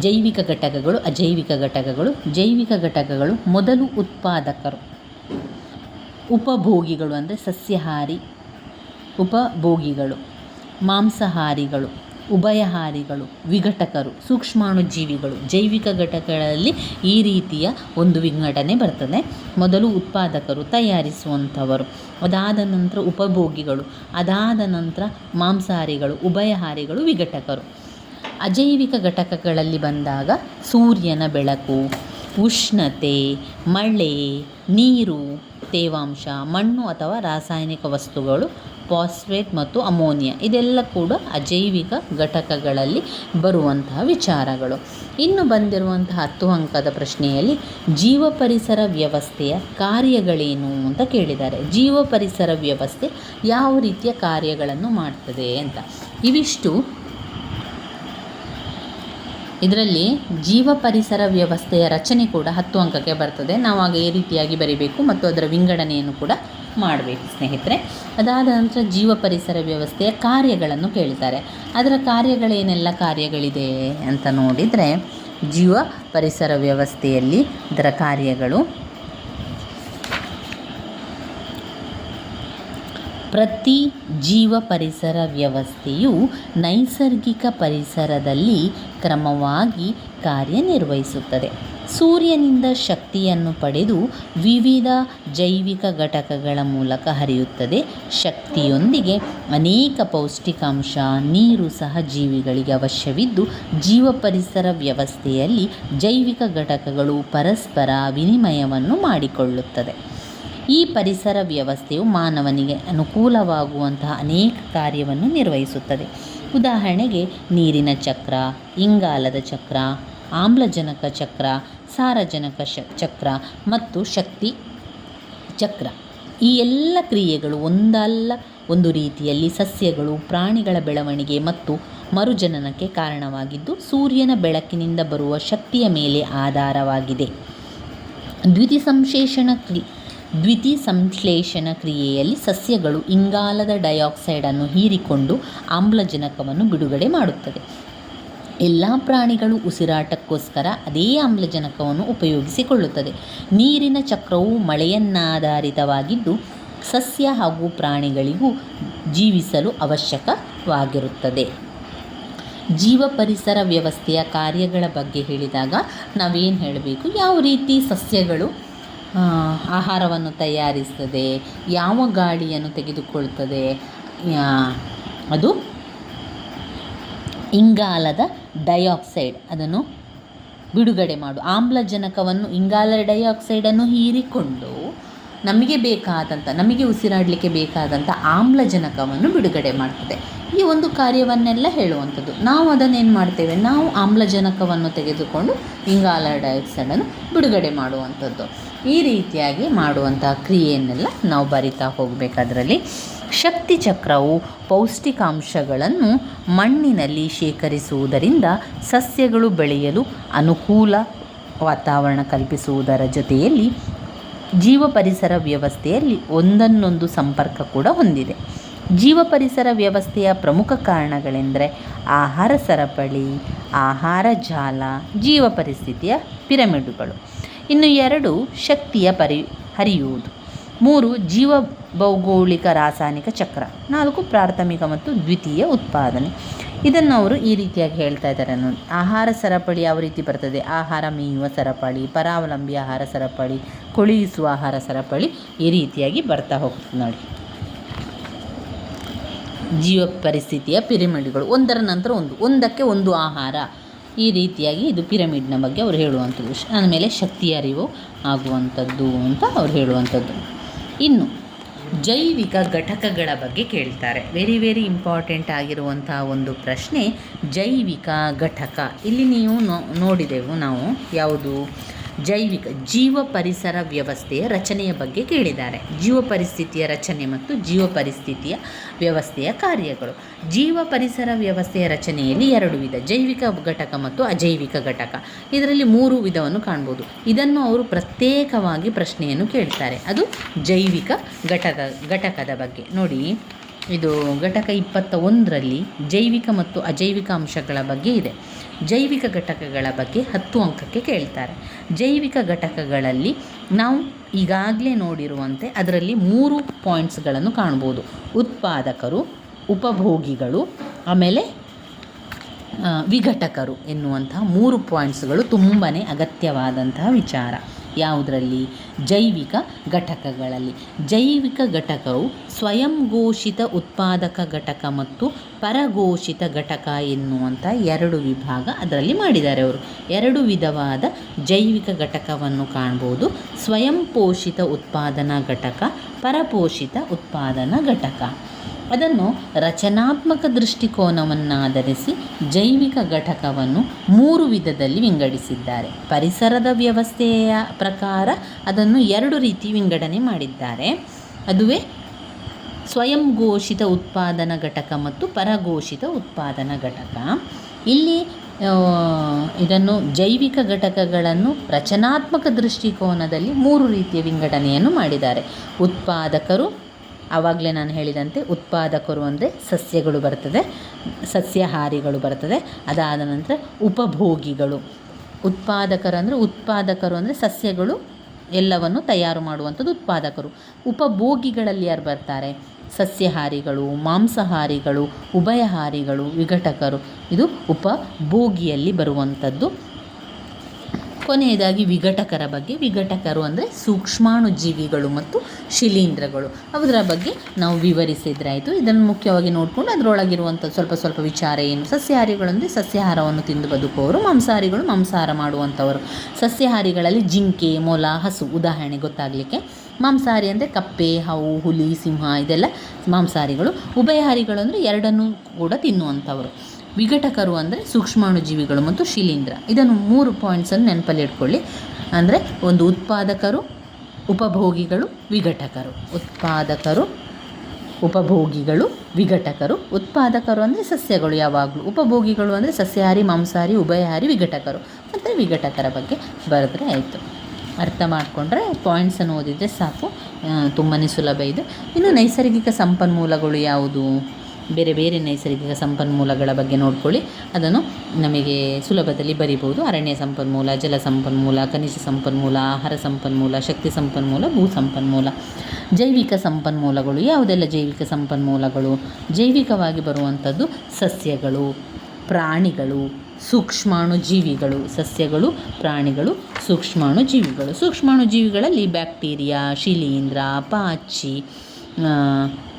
ಜೈವಿಕ ಘಟಕಗಳು, ಅಜೈವಿಕ ಘಟಕಗಳು, ಜೈವಿಕ ಘಟಕಗಳು ಮೊದಲು ಉತ್ಪಾದಕರು. ಉಪಭೋಗಿಗಳು ಅಂದರೆ ಸಸ್ಯಹಾರಿ ಉಪಭೋಗಿಗಳು, ಮಾಂಸಾಹಾರಿಗಳು. ಉಭಯಹಾರಿಗಳು, ವಿಘಟಕರು, ಸೂಕ್ಷ್ಮಾಣುಜೀವಿಗಳು, ಜೈವಿಕ ಘಟಕಗಳಲ್ಲಿ ಈ ರೀತಿಯ ಒಂದು ವಿಂಗಡಣೆ ಬರ್ತದೆ. ಮೊದಲು ಉತ್ಪಾದಕರು ತಯಾರಿಸುವಂಥವರು, ಅದಾದ ನಂತರ ಉಪಭೋಗಿಗಳು, ಅದಾದ ನಂತರ ಮಾಂಸಾಹಾರಿಗಳು, ಉಭಯಹಾರಿಗಳು ವಿಘಟಕರು. ಅಜೈವಿಕ ಘಟಕಗಳಲ್ಲಿ ಬಂದಾಗ ಸೂರ್ಯನ ಬೆಳಕು, ಉಷ್ಣತೆ, ಮಳೆ, ನೀರು, ತೇವಾಂಶ, ಮಣ್ಣು ಅಥವಾ ರಾಸಾಯನಿಕ ವಸ್ತುಗಳು ಫಾಸ್ಫೇಟ್ ಮತ್ತು ಅಮೋನಿಯಾ ಇದೆಲ್ಲ ಕೂಡ ಅಜೈವಿಕ ಘಟಕಗಳಲ್ಲಿ ಬರುವಂತಹ ವಿಚಾರಗಳು. ಇನ್ನು ಬಂದಿರುವಂತಹ ಹತ್ತು ಅಂಕದ ಪ್ರಶ್ನೆಯಲ್ಲಿ ಜೀವ ಪರಿಸರ ವ್ಯವಸ್ಥೆಯ ಕಾರ್ಯಗಳೇನು ಅಂತ ಕೇಳಿದ್ದಾರೆ. ಜೀವ ಪರಿಸರ ವ್ಯವಸ್ಥೆ ಯಾವ ರೀತಿಯ ಕಾರ್ಯಗಳನ್ನು ಮಾಡ್ತದೆ ಅಂತ. ಇವಿಷ್ಟು. ಇದರಲ್ಲಿ ಜೀವ ಪರಿಸರ ವ್ಯವಸ್ಥೆಯ ರಚನೆ ಕೂಡ ಹತ್ತು ಅಂಕಕ್ಕೆ ಬರ್ತದೆ. ನಾವು ಆಗ ಈ ರೀತಿಯಾಗಿ ಬರೀಬೇಕು ಮತ್ತು ಅದರ ವಿಂಗಡಣೆಯನ್ನು ಕೂಡ ಮಾಡಬೇಕು, ಸ್ನೇಹಿತರೆ. ಅದಾದ ನಂತರ ಜೀವ ಪರಿಸರ ವ್ಯವಸ್ಥೆಯ ಕಾರ್ಯಗಳನ್ನು ಕೇಳ್ತಾರೆ. ಅದರ ಕಾರ್ಯಗಳೇನೆಲ್ಲ ಕಾರ್ಯಗಳಿದೆ ಅಂತ ನೋಡಿದರೆ, ಜೀವ ಪರಿಸರ ವ್ಯವಸ್ಥೆಯಲ್ಲಿ ಅದರ ಕಾರ್ಯಗಳು ಪ್ರತಿ ಜೀವ ಪರಿಸರ ವ್ಯವಸ್ಥೆಯು ನೈಸರ್ಗಿಕ ಪರಿಸರದಲ್ಲಿ ಕ್ರಮವಾಗಿ ಕಾರ್ಯನಿರ್ವಹಿಸುತ್ತದೆ. ಸೂರ್ಯನಿಂದ ಶಕ್ತಿಯನ್ನು ಪಡೆದು ವಿವಿಧ ಜೈವಿಕ ಘಟಕಗಳ ಮೂಲಕ ಹರಿಯುತ್ತದೆ. ಶಕ್ತಿಯೊಂದಿಗೆ ಅನೇಕ ಪೌಷ್ಟಿಕಾಂಶ, ನೀರು ಸಹ ಜೀವಿಗಳಿಗೆ ಅವಶ್ಯವಿದ್ದು, ಜೀವ ಪರಿಸರ ವ್ಯವಸ್ಥೆಯಲ್ಲಿ ಜೈವಿಕ ಘಟಕಗಳು ಪರಸ್ಪರ ವಿನಿಮಯವನ್ನು ಮಾಡಿಕೊಳ್ಳುತ್ತದೆ. ಈ ಪರಿಸರ ವ್ಯವಸ್ಥೆಯು ಮಾನವನಿಗೆ ಅನುಕೂಲವಾಗುವಂತಹ ಅನೇಕ ಕಾರ್ಯವನ್ನು ನಿರ್ವಹಿಸುತ್ತದೆ. ಉದಾಹರಣೆಗೆ ನೀರಿನ ಚಕ್ರ, ಇಂಗಾಲದ ಚಕ್ರ, ಆಮ್ಲಜನಕ ಚಕ್ರ, ಸಾರಜನಕ ಶ, ಚಕ್ರ ಮತ್ತು ಶಕ್ತಿ ಚಕ್ರ. ಈ ಎಲ್ಲ ಕ್ರಿಯೆಗಳು ಒಂದಲ್ಲ, ಒಂದು ರೀತಿಯಲ್ಲಿ ಸಸ್ಯಗಳು, ಪ್ರಾಣಿಗಳ ಬೆಳವಣಿಗೆ ಮತ್ತು ಮರುಜನನಕ್ಕೆ ಕಾರಣವಾಗಿದ್ದು ಸೂರ್ಯನ ಬೆಳಕಿನಿಂದ ಬರುವ ಶಕ್ತಿಯ ಮೇಲೆ ಆಧಾರವಾಗಿದೆ. ದ್ಯುತಿಸಂಶ್ಲೇಷಣ ಕ್ರಿ ದ್ಯುತಿಸಂಶ್ಲೇಷಣ ಕ್ರಿಯೆಯಲ್ಲಿ ಸಸ್ಯಗಳು ಇಂಗಾಲದ ಡೈಆಕ್ಸೈಡನ್ನು ಹೀರಿಕೊಂಡು ಆಮ್ಲಜನಕವನ್ನು ಬಿಡುಗಡೆ ಮಾಡುತ್ತದೆ. ಎಲ್ಲ ಪ್ರಾಣಿಗಳು ಉಸಿರಾಟಕ್ಕೋಸ್ಕರ ಅದೇ ಆಮ್ಲಜನಕವನ್ನು ಉಪಯೋಗಿಸಿಕೊಳ್ಳುತ್ತದೆ. ನೀರಿನ ಚಕ್ರವು ಮಳೆಯನ್ನಾಧಾರಿತವಾಗಿದ್ದು, ಸಸ್ಯ ಹಾಗೂ ಪ್ರಾಣಿಗಳಿಗೂ ಜೀವಿಸಲು ಅವಶ್ಯಕವಾಗಿರುತ್ತದೆ. ಜೀವ ಪರಿಸರ ವ್ಯವಸ್ಥೆಯ ಕಾರ್ಯಗಳ ಬಗ್ಗೆ ಹೇಳಿದಾಗ ನಾವೇನು ಹೇಳಬೇಕು? ಯಾವ ರೀತಿ ಸಸ್ಯಗಳು ಆಹಾರವನ್ನು ತಯಾರಿಸ್ತದೆ, ಯಾವ ಗಾಳಿಯನ್ನು ತೆಗೆದುಕೊಳ್ತದೆ ಅದು ಇಂಗಾಲದ ಡೈಆಕ್ಸೈಡ್, ಅದನ್ನು ಬಿಡುಗಡೆ ಮಾಡು. ಆಮ್ಲಜನಕವನ್ನು ಇಂಗಾಲದ ಡೈಆಕ್ಸೈಡನ್ನು ಹೀರಿಕೊಂಡು. ನಮಗೆ ಬೇಕಾದಂಥ ನಮಗೆ ಉಸಿರಾಡಲಿಕ್ಕೆ ಬೇಕಾದಂಥ ಆಮ್ಲಜನಕವನ್ನು ಬಿಡುಗಡೆ ಮಾಡ್ತದೆ. ಈ ಒಂದು ಕಾರ್ಯವನ್ನೆಲ್ಲ ಹೇಳುವಂಥದ್ದು. ನಾವು ಅದನ್ನೇನು ಮಾಡ್ತೇವೆ? ನಾವು ಆಮ್ಲಜನಕವನ್ನು ತೆಗೆದುಕೊಂಡು ಇಂಗಾಲ ಡೈಆಕ್ಸೈಡನ್ನು ಬಿಡುಗಡೆ ಮಾಡುವಂಥದ್ದು. ಈ ರೀತಿಯಾಗಿ ಮಾಡುವಂತಹ ಕ್ರಿಯೆಯನ್ನೆಲ್ಲ ನಾವು ಬರಿತಾ ಹೋಗಬೇಕಾದ್ರಲ್ಲಿ ಶಕ್ತಿ ಚಕ್ರವು ಪೌಷ್ಟಿಕಾಂಶಗಳನ್ನು ಮಣ್ಣಿನಲ್ಲಿ ಶೇಖರಿಸುವುದರಿಂದ ಸಸ್ಯಗಳು ಬೆಳೆಯಲು ಅನುಕೂಲ ವಾತಾವರಣ ಕಲ್ಪಿಸುವುದರ ಜೊತೆಯಲ್ಲಿ ಜೀವ ಪರಿಸರ ವ್ಯವಸ್ಥೆಯಲ್ಲಿ ಒಂದನ್ನೊಂದು ಸಂಪರ್ಕ ಕೂಡ ಹೊಂದಿದೆ. ಜೀವ ಪರಿಸರ ವ್ಯವಸ್ಥೆಯ ಪ್ರಮುಖ ಕಾರಣಗಳೆಂದರೆ ಆಹಾರ ಸರಪಳಿ, ಆಹಾರ ಜಾಲ ಜೀವ ಪರಿಸ್ಥಿತಿಯ ಪಿರಮಿಡ್ಗಳು. ಇನ್ನು ಎರಡು ಶಕ್ತಿಯ ಪರಿ, ಹರಿಯುವುದು. ಮೂರು ಜೀವ ಭೌಗೋಳಿಕ ರಾಸಾಯನಿಕ ಚಕ್ರ, ನಾಲ್ಕು ಪ್ರಾಥಮಿಕ ಮತ್ತು ದ್ವಿತೀಯ ಉತ್ಪಾದನೆ. ಇದನ್ನು ಅವರು ಈ ರೀತಿಯಾಗಿ ಹೇಳ್ತಾ ಇದ್ದಾರೆ. ನೋಡಿ ಆಹಾರ ಸರಪಳಿ ಯಾವ ರೀತಿ ಬರ್ತದೆ? ಆಹಾರ ಮೇಯುವ ಸರಪಳಿ, ಪರಾವಲಂಬಿ ಆಹಾರ ಸರಪಳಿ, ಕೊಳಿಯಿಸುವ ಆಹಾರ ಸರಪಳಿ ಈ ರೀತಿಯಾಗಿ ಬರ್ತಾ ಹೋಗ್ತದೆ ನೋಡಿ. ಜೀವ ಪರಿಸ್ಥಿತಿಯ ಪಿರಮಿಡ್ಗಳು, ಒಂದರ ನಂತರ ಒಂದು, ಒಂದಕ್ಕೆ ಒಂದು ಆಹಾರ. ಈ ರೀತಿಯಾಗಿ ಇದು ಪಿರಮಿಡ್ನ ಬಗ್ಗೆ ಅವರು ಹೇಳುವಂಥದ್ದು. ಆಮೇಲೆ ಶಕ್ತಿಯ ಅರಿವು ಆಗುವಂಥದ್ದು ಅಂತ ಅವ್ರು ಹೇಳುವಂಥದ್ದು. ಇನ್ನು ಜೈವಿಕ ಘಟಕಗಳ ಬಗ್ಗೆ ಕೇಳ್ತಾರೆ. ವೆರಿ ವೆರಿ ಇಂಪಾರ್ಟೆಂಟ್ ಆಗಿರುವಂಥ ಒಂದು ಪ್ರಶ್ನೆ ಜೈವಿಕ ಘಟಕ. ಇಲ್ಲಿ ನೀವು ನೋಡಿದೆವು ನಾವು ಯಾವುದು? ಜೈವಿಕ ಜೀವ ಪರಿಸರ ವ್ಯವಸ್ಥೆಯ ರಚನೆಯ ಬಗ್ಗೆ ಕೇಳಿದ್ದಾರೆ. ಜೀವ ಪರಿಸ್ಥಿತಿಯ ರಚನೆ ಮತ್ತು ಜೀವ ಪರಿಸ್ಥಿತಿಯ ವ್ಯವಸ್ಥೆಯ ಕಾರ್ಯಗಳು. ಜೀವ ಪರಿಸರ ವ್ಯವಸ್ಥೆಯ ರಚನೆಯಲ್ಲಿ ಎರಡು ವಿಧ, ಜೈವಿಕ ಘಟಕ ಮತ್ತು ಅಜೈವಿಕ ಘಟಕ. ಇದರಲ್ಲಿ ಮೂರು ವಿಧವನ್ನು ಕಾಣ್ಬೋದು. ಇದನ್ನು ಅವರು ಪ್ರತ್ಯೇಕವಾಗಿ ಪ್ರಶ್ನೆಯನ್ನು ಕೇಳ್ತಾರೆ. ಅದು ಜೈವಿಕ ಘಟಕ, ಘಟಕದ ಬಗ್ಗೆ. ನೋಡಿ. ಇದು ಘಟಕ ಇಪ್ಪತ್ತ ಒಂದರಲ್ಲಿ ಜೈವಿಕ ಮತ್ತು ಅಜೈವಿಕ ಅಂಶಗಳ ಬಗ್ಗೆ ಇದೆ. ಜೈವಿಕ ಘಟಕಗಳ ಬಗ್ಗೆ ಹತ್ತು ಅಂಕಕ್ಕೆ ಕೇಳ್ತಾರೆ. ಜೈವಿಕ ಘಟಕಗಳಲ್ಲಿ ನಾವು ಈಗಾಗಲೇ ನೋಡಿರುವಂತೆ ಅದರಲ್ಲಿ ಮೂರು ಪಾಯಿಂಟ್ಸ್ಗಳನ್ನು ಕಾಣ್ಬೋದು ಉತ್ಪಾದಕರು, ಉಪಭೋಗಿಗಳು, ಆಮೇಲೆ ವಿಘಟಕರು ಎನ್ನುವಂತಹ ಮೂರು ಪಾಯಿಂಟ್ಸ್ಗಳು ತುಂಬಾ ಅಗತ್ಯವಾದಂತಹ ವಿಚಾರ. ಯಾವುದರಲ್ಲಿ? ಜೈವಿಕ ಘಟಕಗಳಲ್ಲಿ. ಜೈವಿಕ ಘಟಕವು ಸ್ವಯಂ ಘೋಷಿತ ಉತ್ಪಾದಕ ಘಟಕ ಮತ್ತು ಪರಘೋಷಿತ ಘಟಕ ಎನ್ನುವಂಥ ಎರಡು ವಿಭಾಗ ಅದರಲ್ಲಿ ಮಾಡಿದ್ದಾರೆ ಅವರು. ಎರಡು ವಿಧವಾದ ಜೈವಿಕ ಘಟಕವನ್ನು ಕಾಣ್ಬೋದು. ಸ್ವಯಂ ಪೋಷಿತ ಉತ್ಪಾದನಾ ಘಟಕ, ಪರಪೋಷಿತ ಉತ್ಪಾದನಾ ಘಟಕ. ಅದನ್ನು ರಚನಾತ್ಮಕ ದೃಷ್ಟಿಕೋನವನ್ನಾಧರಿಸಿ ಜೈವಿಕ ಘಟಕವನ್ನು ಮೂರು ವಿಧದಲ್ಲಿ ವಿಂಗಡಿಸಿದ್ದಾರೆ. ಪರಿಸರದ ವ್ಯವಸ್ಥೆಯ ಪ್ರಕಾರ ಅದನ್ನು ಎರಡು ರೀತಿ ವಿಂಗಡಣೆ ಮಾಡಿದ್ದಾರೆ. ಅದುವೇ ಸ್ವಯಂ ಘೋಷಿತ ಉತ್ಪಾದನಾ ಘಟಕ ಮತ್ತು ಪರಘೋಷಿತ ಉತ್ಪಾದನಾ ಘಟಕ. ಇಲ್ಲಿ ಇದನ್ನು ಜೈವಿಕ ಘಟಕಗಳನ್ನು ರಚನಾತ್ಮಕ ದೃಷ್ಟಿಕೋನದಲ್ಲಿ ಮೂರು ರೀತಿಯ ವಿಂಗಡಣೆಯನ್ನು ಮಾಡಿದ್ದಾರೆ. ಉತ್ಪಾದಕರು ಆವಾಗಲೇ ನಾನು ಹೇಳಿದಂತೆ ಉತ್ಪಾದಕರು ಅಂದರೆ ಸಸ್ಯಗಳು ಬರ್ತದೆ, ಸಸ್ಯಾಹಾರಿಗಳು ಬರ್ತದೆ. ಅದಾದ ನಂತರ ಉಪಭೋಗಿಗಳು. ಉತ್ಪಾದಕರು ಅಂದರೆ ಉತ್ಪಾದಕರು ಅಂದರೆ ಸಸ್ಯಗಳು ಎಲ್ಲವನ್ನು ತಯಾರು ಮಾಡುವಂಥದ್ದು ಉತ್ಪಾದಕರು. ಉಪಭೋಗಿಗಳಲ್ಲಿ ಯಾರು ಬರ್ತಾರೆ? ಸಸ್ಯಹಾರಿಗಳು, ಮಾಂಸಾಹಾರಿಗಳು, ಉಭಯಹಾರಿಗಳು, ವಿಘಟಕರು. ಇದು ಉಪಭೋಗಿಯಲ್ಲಿ ಬರುವಂಥದ್ದು. ಕೊನೆಯದಾಗಿ ವಿಘಟಕರ ಬಗ್ಗೆ. ವಿಘಟಕರು ಅಂದರೆ ಸೂಕ್ಷ್ಮಾಣು ಜೀವಿಗಳು ಮತ್ತು ಶಿಲೀಂಧ್ರಗಳು. ಅದರ ಬಗ್ಗೆ ನಾವು ವಿವರಿಸಿದ್ರಾಯಿತು. ಇದನ್ನು ಮುಖ್ಯವಾಗಿ ನೋಡಿಕೊಂಡು ಅದರೊಳಗಿರುವಂಥ ಸ್ವಲ್ಪ ಸ್ವಲ್ಪ ವಿಚಾರ ಏನು? ಸಸ್ಯಾಹಾರಿಗಳು ಅಂದರೆ ಸಸ್ಯಾಹಾರವನ್ನು ತಿಂದು ಬದುಕುವವರು, ಮಾಂಸಾಹಾರಿಗಳು ಮಾಂಸಾಹಾರ ಮಾಡುವಂಥವರು. ಸಸ್ಯಾಹಾರಿಗಳಲ್ಲಿ ಜಿಂಕೆ, ಮೊಲ, ಹಸು, ಉದಾಹರಣೆ ಗೊತ್ತಾಗಲಿಕ್ಕೆ. ಮಾಂಸಾಹಾರಿ ಅಂದರೆ ಕಪ್ಪೆ ಹೌ ಹುಲಿ, ಸಿಂಹ, ಇದೆಲ್ಲ ಮಾಂಸಾಹಾರಿಗಳು. ಉಭಯಹಾರಿಗಳು ಅಂದರೆ ಎರಡನ್ನೂ ಕೂಡ ತಿನ್ನುವಂಥವರು. ವಿಘಟಕರು ಅಂದರೆ ಸೂಕ್ಷ್ಮಾಣುಜೀವಿಗಳು ಮತ್ತು ಶಿಲೀಂಧ್ರ. ಇದನ್ನು ಮೂರು ಪಾಯಿಂಟ್ಸನ್ನು ನೆನಪಲ್ಲಿ ಇಟ್ಕೊಳ್ಳಿ. ಅಂದರೆ ಒಂದು ಉತ್ಪಾದಕರು, ಉಪಭೋಗಿಗಳು, ವಿಘಟಕರು. ಉತ್ಪಾದಕರು, ಉಪಭೋಗಿಗಳು, ವಿಘಟಕರು. ಉತ್ಪಾದಕರು ಅಂದರೆ ಸಸ್ಯಗಳು ಯಾವಾಗಲೂ. ಉಪಭೋಗಿಗಳು ಅಂದರೆ ಸಸ್ಯಹಾರಿ, ಮಾಂಸಾಹಾರಿ, ಉಭಯಹಾರಿ, ವಿಘಟಕರು. ಮತ್ತು ವಿಘಟಕರ ಬಗ್ಗೆ ಬರೆದ್ರೆ ಆಯಿತು. ಅರ್ಥ ಮಾಡಿಕೊಂಡ್ರೆ ಪಾಯಿಂಟ್ಸನ್ನು ಓದಿದರೆ ಸಾಕು. ತುಂಬಾ ಸುಲಭ ಇದು. ಇನ್ನು ನೈಸರ್ಗಿಕ ಸಂಪನ್ಮೂಲಗಳು ಯಾವುದು? ಬೇರೆ ಬೇರೆ ನೈಸರ್ಗಿಕ ಸಂಪನ್ಮೂಲಗಳ ಬಗ್ಗೆ ನೋಡ್ಕೊಳ್ಳಿ. ಅದನ್ನು ನಮಗೆ ಸುಲಭದಲ್ಲಿ ಬರಿಬೋದು ಅರಣ್ಯ ಸಂಪನ್ಮೂಲ, ಜಲ ಸಂಪನ್ಮೂಲ, ಖನಿಜ ಸಂಪನ್ಮೂಲ, ಆಹಾರ ಸಂಪನ್ಮೂಲ, ಶಕ್ತಿ ಸಂಪನ್ಮೂಲ, ಭೂ ಸಂಪನ್ಮೂಲ. ಜೈವಿಕ ಸಂಪನ್ಮೂಲಗಳು ಯಾವುದೆಲ್ಲ ಜೈವಿಕ ಸಂಪನ್ಮೂಲಗಳು? ಜೈವಿಕವಾಗಿ ಬರುವಂಥದ್ದು ಸಸ್ಯಗಳು, ಪ್ರಾಣಿಗಳು, ಸೂಕ್ಷ್ಮಾಣು ಜೀವಿಗಳು. ಸಸ್ಯಗಳು, ಪ್ರಾಣಿಗಳು, ಸೂಕ್ಷ್ಮಾಣು ಜೀವಿಗಳು. ಸೂಕ್ಷ್ಮಾಣು ಜೀವಿಗಳಲ್ಲಿ ಬ್ಯಾಕ್ಟೀರಿಯಾ, ಶಿಲೀಂಧ್ರ ಪಾಚಿ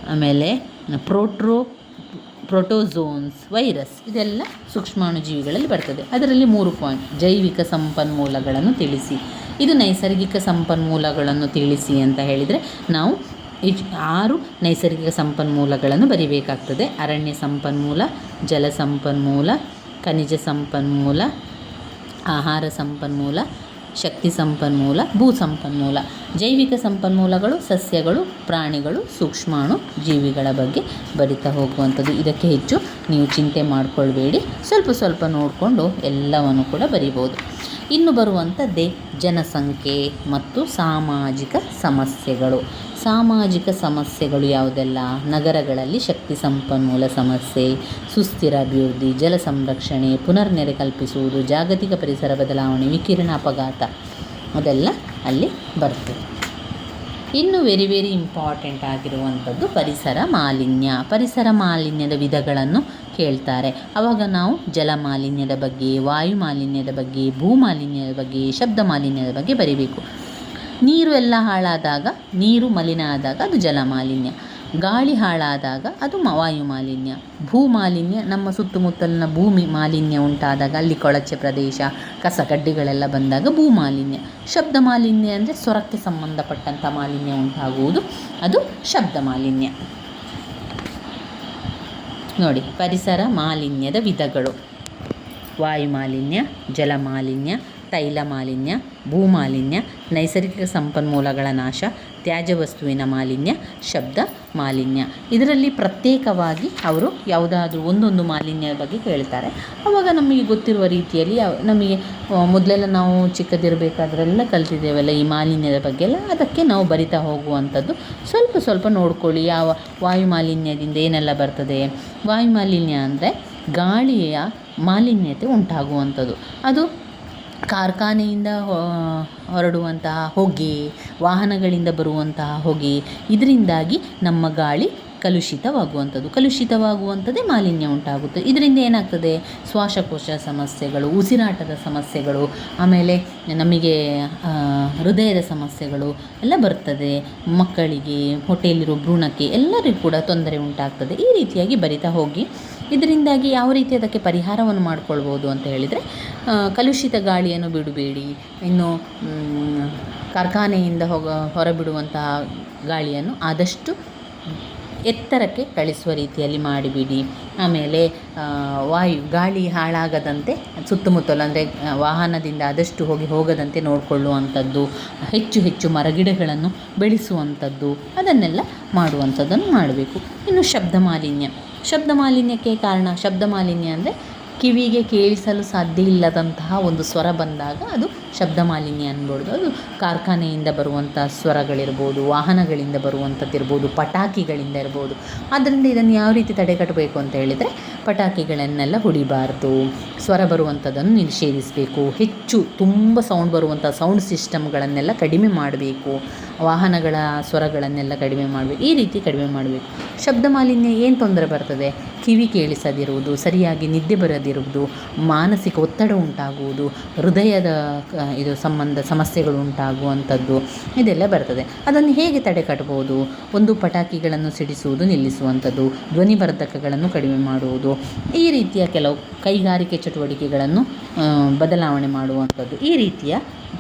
ಆಮೇಲೆ ಪ್ರೋಟ್ರೋ, ಪ್ರೋಟೋಝೋನ್ಸ್, ವೈರಸ್ ಇದೆಲ್ಲ ಸೂಕ್ಷ್ಮಾಣುಜೀವಿಗಳಲ್ಲಿ ಬರ್ತದೆ. ಅದರಲ್ಲಿ ಮೂರು ಪಾಯಿಂಟ್ ಜೈವಿಕ ಸಂಪನ್ಮೂಲಗಳನ್ನು ತಿಳಿಸಿ. ಇದು ನೈಸರ್ಗಿಕ ಸಂಪನ್ಮೂಲಗಳನ್ನು ತಿಳಿಸಿ ಅಂತ ಹೇಳಿದರೆ ನಾವು ಆರು ನೈಸರ್ಗಿಕ ಸಂಪನ್ಮೂಲಗಳನ್ನು ಬರಿಬೇಕಾಗ್ತದೆ. ಅರಣ್ಯ ಸಂಪನ್ಮೂಲ, ಜಲ ಸಂಪನ್ಮೂಲ, ಖನಿಜ ಸಂಪನ್ಮೂಲ, ಆಹಾರ ಸಂಪನ್ಮೂಲ ಶಕ್ತಿ ಸಂಪನ್ಮೂಲ, ಭೂ ಸಂಪನ್ಮೂಲ, ಜೈವಿಕ ಸಂಪನ್ಮೂಲಗಳು, ಸಸ್ಯಗಳು, ಪ್ರಾಣಿಗಳು, ಸೂಕ್ಷ್ಮಾಣು ಜೀವಿಗಳ ಬಗ್ಗೆ ಬರಿತಾ ಹೋಗುವಂಥದ್ದು. ಇದಕ್ಕೆ ಹೆಚ್ಚು ನೀವು ಚಿಂತೆ ಮಾಡಿಕೊಳ್ಬೇಡಿ. ಸ್ವಲ್ಪ ಸ್ವಲ್ಪ ನೋಡಿಕೊಂಡು ಎಲ್ಲವನ್ನು ಕೂಡ ಬರಿಬೋದು. ಇನ್ನು ಬರುವಂಥದ್ದೇ ಜನಸಂಖ್ಯೆ ಮತ್ತು ಸಾಮಾಜಿಕ ಸಮಸ್ಯೆಗಳು. ಸಾಮಾಜಿಕ ಸಮಸ್ಯೆಗಳು ಯಾವುದೆಲ್ಲ? ನಗರಗಳಲ್ಲಿ ಶಕ್ತಿ ಸಂಪನ್ಮೂಲ ಸಮಸ್ಯೆ, ಸುಸ್ಥಿರ ಅಭಿವೃದ್ಧಿ, ಜಲ ಸಂರಕ್ಷಣೆ, ಪುನರ್ನೆರೆ ಕಲ್ಪಿಸುವುದು, ಜಾಗತಿಕ ಪರಿಸರ ಬದಲಾವಣೆ, ವಿಕಿರಣ ಅಪಘಾತ ಅದೆಲ್ಲ ಅಲ್ಲಿ ಬರ್ತದೆ. ಇನ್ನು ವೆರಿ ವೆರಿ ಇಂಪಾರ್ಟೆಂಟ್ ಆಗಿರುವಂಥದ್ದು ಪರಿಸರ ಮಾಲಿನ್ಯ. ಪರಿಸರ ಮಾಲಿನ್ಯದ ವಿಧಗಳನ್ನು ಕೇಳ್ತಾರೆ. ಆವಾಗ ನಾವು ಜಲ ಮಾಲಿನ್ಯದ ಬಗ್ಗೆ, ವಾಯು ಮಾಲಿನ್ಯದ ಬಗ್ಗೆ, ಭೂ ಮಾಲಿನ್ಯದ ಬಗ್ಗೆ, ಶಬ್ದ ಮಾಲಿನ್ಯದ ಬಗ್ಗೆ ಬರಿಬೇಕು. ನೀರು ಎಲ್ಲ ಹಾಳಾದಾಗ, ನೀರು ಮಲಿನ ಆದಾಗ ಅದು ಜಲ ಮಾಲಿನ್ಯ ಗಾಳಿ ಹಾಳಾದಾಗ ಅದು ವಾಯು ಮಾಲಿನ್ಯ. ಭೂ ಮಾಲಿನ್ಯ ನಮ್ಮ ಸುತ್ತಮುತ್ತಲಿನ ಭೂಮಿ ಮಾಲಿನ್ಯ ಉಂಟಾದಾಗ ಅಲ್ಲಿ ಕೊಳಚೆ ಪ್ರದೇಶ ಕಸ ಕಡ್ಡಿಗಳೆಲ್ಲ ಬಂದಾಗ ಭೂ ಮಾಲಿನ್ಯ ಶಬ್ದ ಮಾಲಿನ್ಯ ಅಂದರೆ ಸ್ವರಕ್ಕೆ ಸಂಬಂಧಪಟ್ಟಂಥ ಮಾಲಿನ್ಯ ಉಂಟಾಗುವುದು. ಅದು ಶಬ್ದ ಮಾಲಿನ್ಯ. ನೋಡಿ, ಪರಿಸರ ಮಾಲಿನ್ಯದ ವಿಧಗಳು. ವಾಯು ಮಾಲಿನ್ಯ, ಜಲ ಮಾಲಿನ್ಯ ತೈಲ ಮಾಲಿನ್ಯ ಭೂಮಾಲಿನ್ಯ, ನೈಸರ್ಗಿಕ ಸಂಪನ್ಮೂಲಗಳ ನಾಶ ತ್ಯಾಜ್ಯ ವಸ್ತುವಿನ ಮಾಲಿನ್ಯ, ಶಬ್ದ ಮಾಲಿನ್ಯ. ಇದರಲ್ಲಿ ಪ್ರತ್ಯೇಕವಾಗಿ ಅವರು ಯಾವುದಾದ್ರೂ ಒಂದೊಂದು ಮಾಲಿನ್ಯ ಬಗ್ಗೆ ಕೇಳ್ತಾರೆ ಆವಾಗ ನಮಗೆ ಗೊತ್ತಿರುವ ರೀತಿಯಲ್ಲಿ ನಮಗೆ ಮೊದಲೆಲ್ಲ ನಾವು ಚಿಕ್ಕದಿರಬೇಕಾದ್ರೆಲ್ಲ ಕಲ್ತಿದ್ದೇವಲ್ಲ ಈ ಮಾಲಿನ್ಯದ ಬಗ್ಗೆ ಎಲ್ಲ ಅದಕ್ಕೆ ನಾವು ಬರಿತಾ ಹೋಗುವಂಥದ್ದು. ಸ್ವಲ್ಪ ಸ್ವಲ್ಪ ನೋಡ್ಕೊಳ್ಳಿ, ಯಾವ ವಾಯು ಮಾಲಿನ್ಯದಿಂದ ಏನೆಲ್ಲ ಬರ್ತದೆ. ವಾಯು ಮಾಲಿನ್ಯ ಅಂದರೆ ಗಾಳಿಯ ಮಾಲಿನ್ಯತೆ ಉಂಟಾಗುವಂಥದ್ದು. ಅದು ಕಾರ್ಖಾನೆಯಿಂದ ಹೊರಡುವಂತಹ ಹೊಗೆ, ವಾಹನಗಳಿಂದ ಬರುವಂತಹ ಹೊಗೆ, ಇದರಿಂದಾಗಿ ನಮ್ಮ ಗಾಳಿ ಕಲುಷಿತವಾಗುವಂಥದ್ದು. ಕಲುಷಿತವಾಗುವಂಥದ್ದೇ ಮಾಲಿನ್ಯ ಉಂಟಾಗುತ್ತೆ. ಇದರಿಂದ ಏನಾಗ್ತದೆ? ಶ್ವಾಸಕೋಶ ಸಮಸ್ಯೆಗಳು, ಉಸಿರಾಟದ ಸಮಸ್ಯೆಗಳು, ಆಮೇಲೆ ನಮಗೆ ಹೃದಯದ ಸಮಸ್ಯೆಗಳು ಎಲ್ಲ ಬರ್ತದೆ. ಮಕ್ಕಳಿಗೆ ಹೊಟ್ಟೆಯಲ್ಲಿರೋ ಭ್ರೂಣಕ್ಕೆ ಎಲ್ಲರಿಗೂ ಕೂಡ ತೊಂದರೆ ಉಂಟಾಗ್ತದೆ. ಈ ರೀತಿಯಾಗಿ ಬರಿತಾ ಹೋಗಿ ಇದರಿಂದಾಗಿ ಯಾವ ರೀತಿ ಅದಕ್ಕೆ ಪರಿಹಾರವನ್ನು ಮಾಡಿಕೊಳ್ಬೋದು ಅಂತ ಹೇಳಿದರೆ ಕಲುಷಿತ ಗಾಳಿಯನ್ನು ಬಿಡಬೇಡಿ, ಇನ್ನು ಕಾರ್ಖಾನೆಯಿಂದ ಹೋಗ, ಹೊರಬಿಡುವಂತಹ ಗಾಳಿಯನ್ನು ಆದಷ್ಟು ಎತ್ತರಕ್ಕೆ ಕಳಿಸುವ ರೀತಿಯಲ್ಲಿ ಮಾಡಿಬಿಡಿ. ಆಮೇಲೆ ವಾಯು, ಗಾಳಿ ಹಾಳಾಗದಂತೆ, ಸುತ್ತಮುತ್ತಲು ಅಂದರೆ ವಾಹನದಿಂದ ಆದಷ್ಟು ಹೋಗಿ ಹೋಗದಂತೆ ನೋಡಿಕೊಳ್ಳುವಂಥದ್ದು, ಹೆಚ್ಚು ಹೆಚ್ಚು ಮರಗಿಡಗಳನ್ನು ಬೆಳೆಸುವಂಥದ್ದು, ಅದನ್ನೆಲ್ಲ ಮಾಡುವಂಥದ್ದನ್ನು ಮಾಡಬೇಕು. ಇನ್ನು ಶಬ್ದ ಮಾಲಿನ್ಯ. ಶಬ್ದ ಮಾಲಿನ್ಯಕ್ಕೆ ಕಾರಣ ಶಬ್ದ ಮಾಲಿನ್ಯ ಅಂದರೆ ಕಿವಿಗೆ ಕೇಳಿಸಲು ಸಾಧ್ಯ ಇಲ್ಲದಂತಹ ಒಂದು ಸ್ವರ ಬಂದಾಗ ಅದು ಶಬ್ದ ಮಾಲಿನ್ಯ ಅನ್ಬೋದು. ಅದು ಕಾರ್ಖಾನೆಯಿಂದ ಬರುವಂಥ ಸ್ವರಗಳಿರ್ಬೋದು, ವಾಹನಗಳಿಂದ ಬರುವಂಥದ್ದಿರ್ಬೋದು ಪಟಾಕಿಗಳಿಂದ ಇರ್ಬೋದು. ಆದ್ದರಿಂದ ಇದನ್ನು ಯಾವ ರೀತಿ ತಡೆಗಟ್ಟಬೇಕು ಅಂತ ಹೇಳಿದರೆ ಪಟಾಕಿಗಳನ್ನೆಲ್ಲ ಹೊಡಿಬಾರ್ದು. ಸ್ವರ ಬರುವಂಥದ್ದನ್ನು ನಿಷೇಧಿಸಬೇಕು. ಹೆಚ್ಚು ತುಂಬ ಸೌಂಡ್ ಬರುವಂಥ ಸೌಂಡ್ ಸಿಸ್ಟಮ್ಗಳನ್ನೆಲ್ಲ ಕಡಿಮೆ ಮಾಡಬೇಕು. ವಾಹನಗಳ ಸ್ವರಗಳನ್ನೆಲ್ಲ ಕಡಿಮೆ ಮಾಡಬೇಕು. ಈ ರೀತಿ ಕಡಿಮೆ ಮಾಡಬೇಕು. ಶಬ್ದ ಮಾಲಿನ್ಯ ಏನು ತೊಂದರೆ ಬರ್ತದೆ? ಕಿವಿ ಕೇಳಿಸದಿರುವುದು, ಸರಿಯಾಗಿ ನಿದ್ದೆ ಬರದಿರುವುದು ಮಾನಸಿಕ ಒತ್ತಡ ಉಂಟಾಗುವುದು, ಹೃದಯದ ಇದು ಸಂಬಂಧ ಸಮಸ್ಯೆಗಳು ಉಂಟಾಗುವಂಥದ್ದು ಇದೆಲ್ಲ ಬರ್ತದೆ. ಅದನ್ನು ಹೇಗೆ ತಡೆಗಟ್ಟಬಹುದು? ಒಂದು ಪಟಾಕಿಗಳನ್ನು ಸಿಡಿಸುವುದು, ನಿಲ್ಲಿಸುವಂಥದ್ದು, ಧ್ವನಿವರ್ಧಕಗಳನ್ನು ಕಡಿಮೆ ಮಾಡುವುದು, ಈ ರೀತಿಯ ಕೆಲವು ಕೈಗಾರಿಕೆ ಚಟುವಟಿಕೆಗಳನ್ನು ಬದಲಾವಣೆ ಮಾಡುವಂಥದ್ದು, ಈ ರೀತಿಯ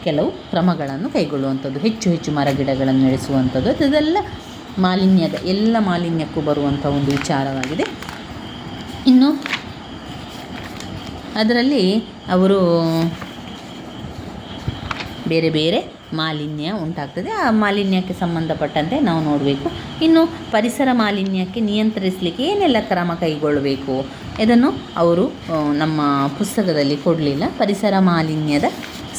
ಕೆಲವು ಕ್ರಮಗಳನ್ನು ಕೈಗೊಳ್ಳುವಂಥದ್ದು, ಹೆಚ್ಚು ಹೆಚ್ಚು ಮರಗಿಡಗಳನ್ನು ನಡೆಸುವಂಥದ್ದು, ಇದೆಲ್ಲ ಮಾಲಿನ್ಯದ, ಎಲ್ಲ ಮಾಲಿನ್ಯಕ್ಕೂ ಬರುವಂಥ ಒಂದು ವಿಚಾರವಾಗಿದೆ. ಇನ್ನು ಅದರಲ್ಲಿ ಅವರು ಬೇರೆ ಬೇರೆ ಮಾಲಿನ್ಯ ಉಂಟಾಗ್ತದೆ. ಆ ಮಾಲಿನ್ಯಕ್ಕೆ ಸಂಬಂಧಪಟ್ಟಂತೆ ನಾವು ನೋಡಬೇಕು. ಇನ್ನು ಪರಿಸರ ಮಾಲಿನ್ಯಕ್ಕೆ ನಿಯಂತ್ರಿಸಲಿಕ್ಕೆ ಏನೆಲ್ಲ ಕ್ರಮ ಕೈಗೊಳ್ಳಬೇಕು? ಇದನ್ನು ಅವರು ನಮ್ಮ ಪುಸ್ತಕದಲ್ಲಿ ಕೊಡಲಿಲ್ಲ. ಪರಿಸರ ಮಾಲಿನ್ಯದ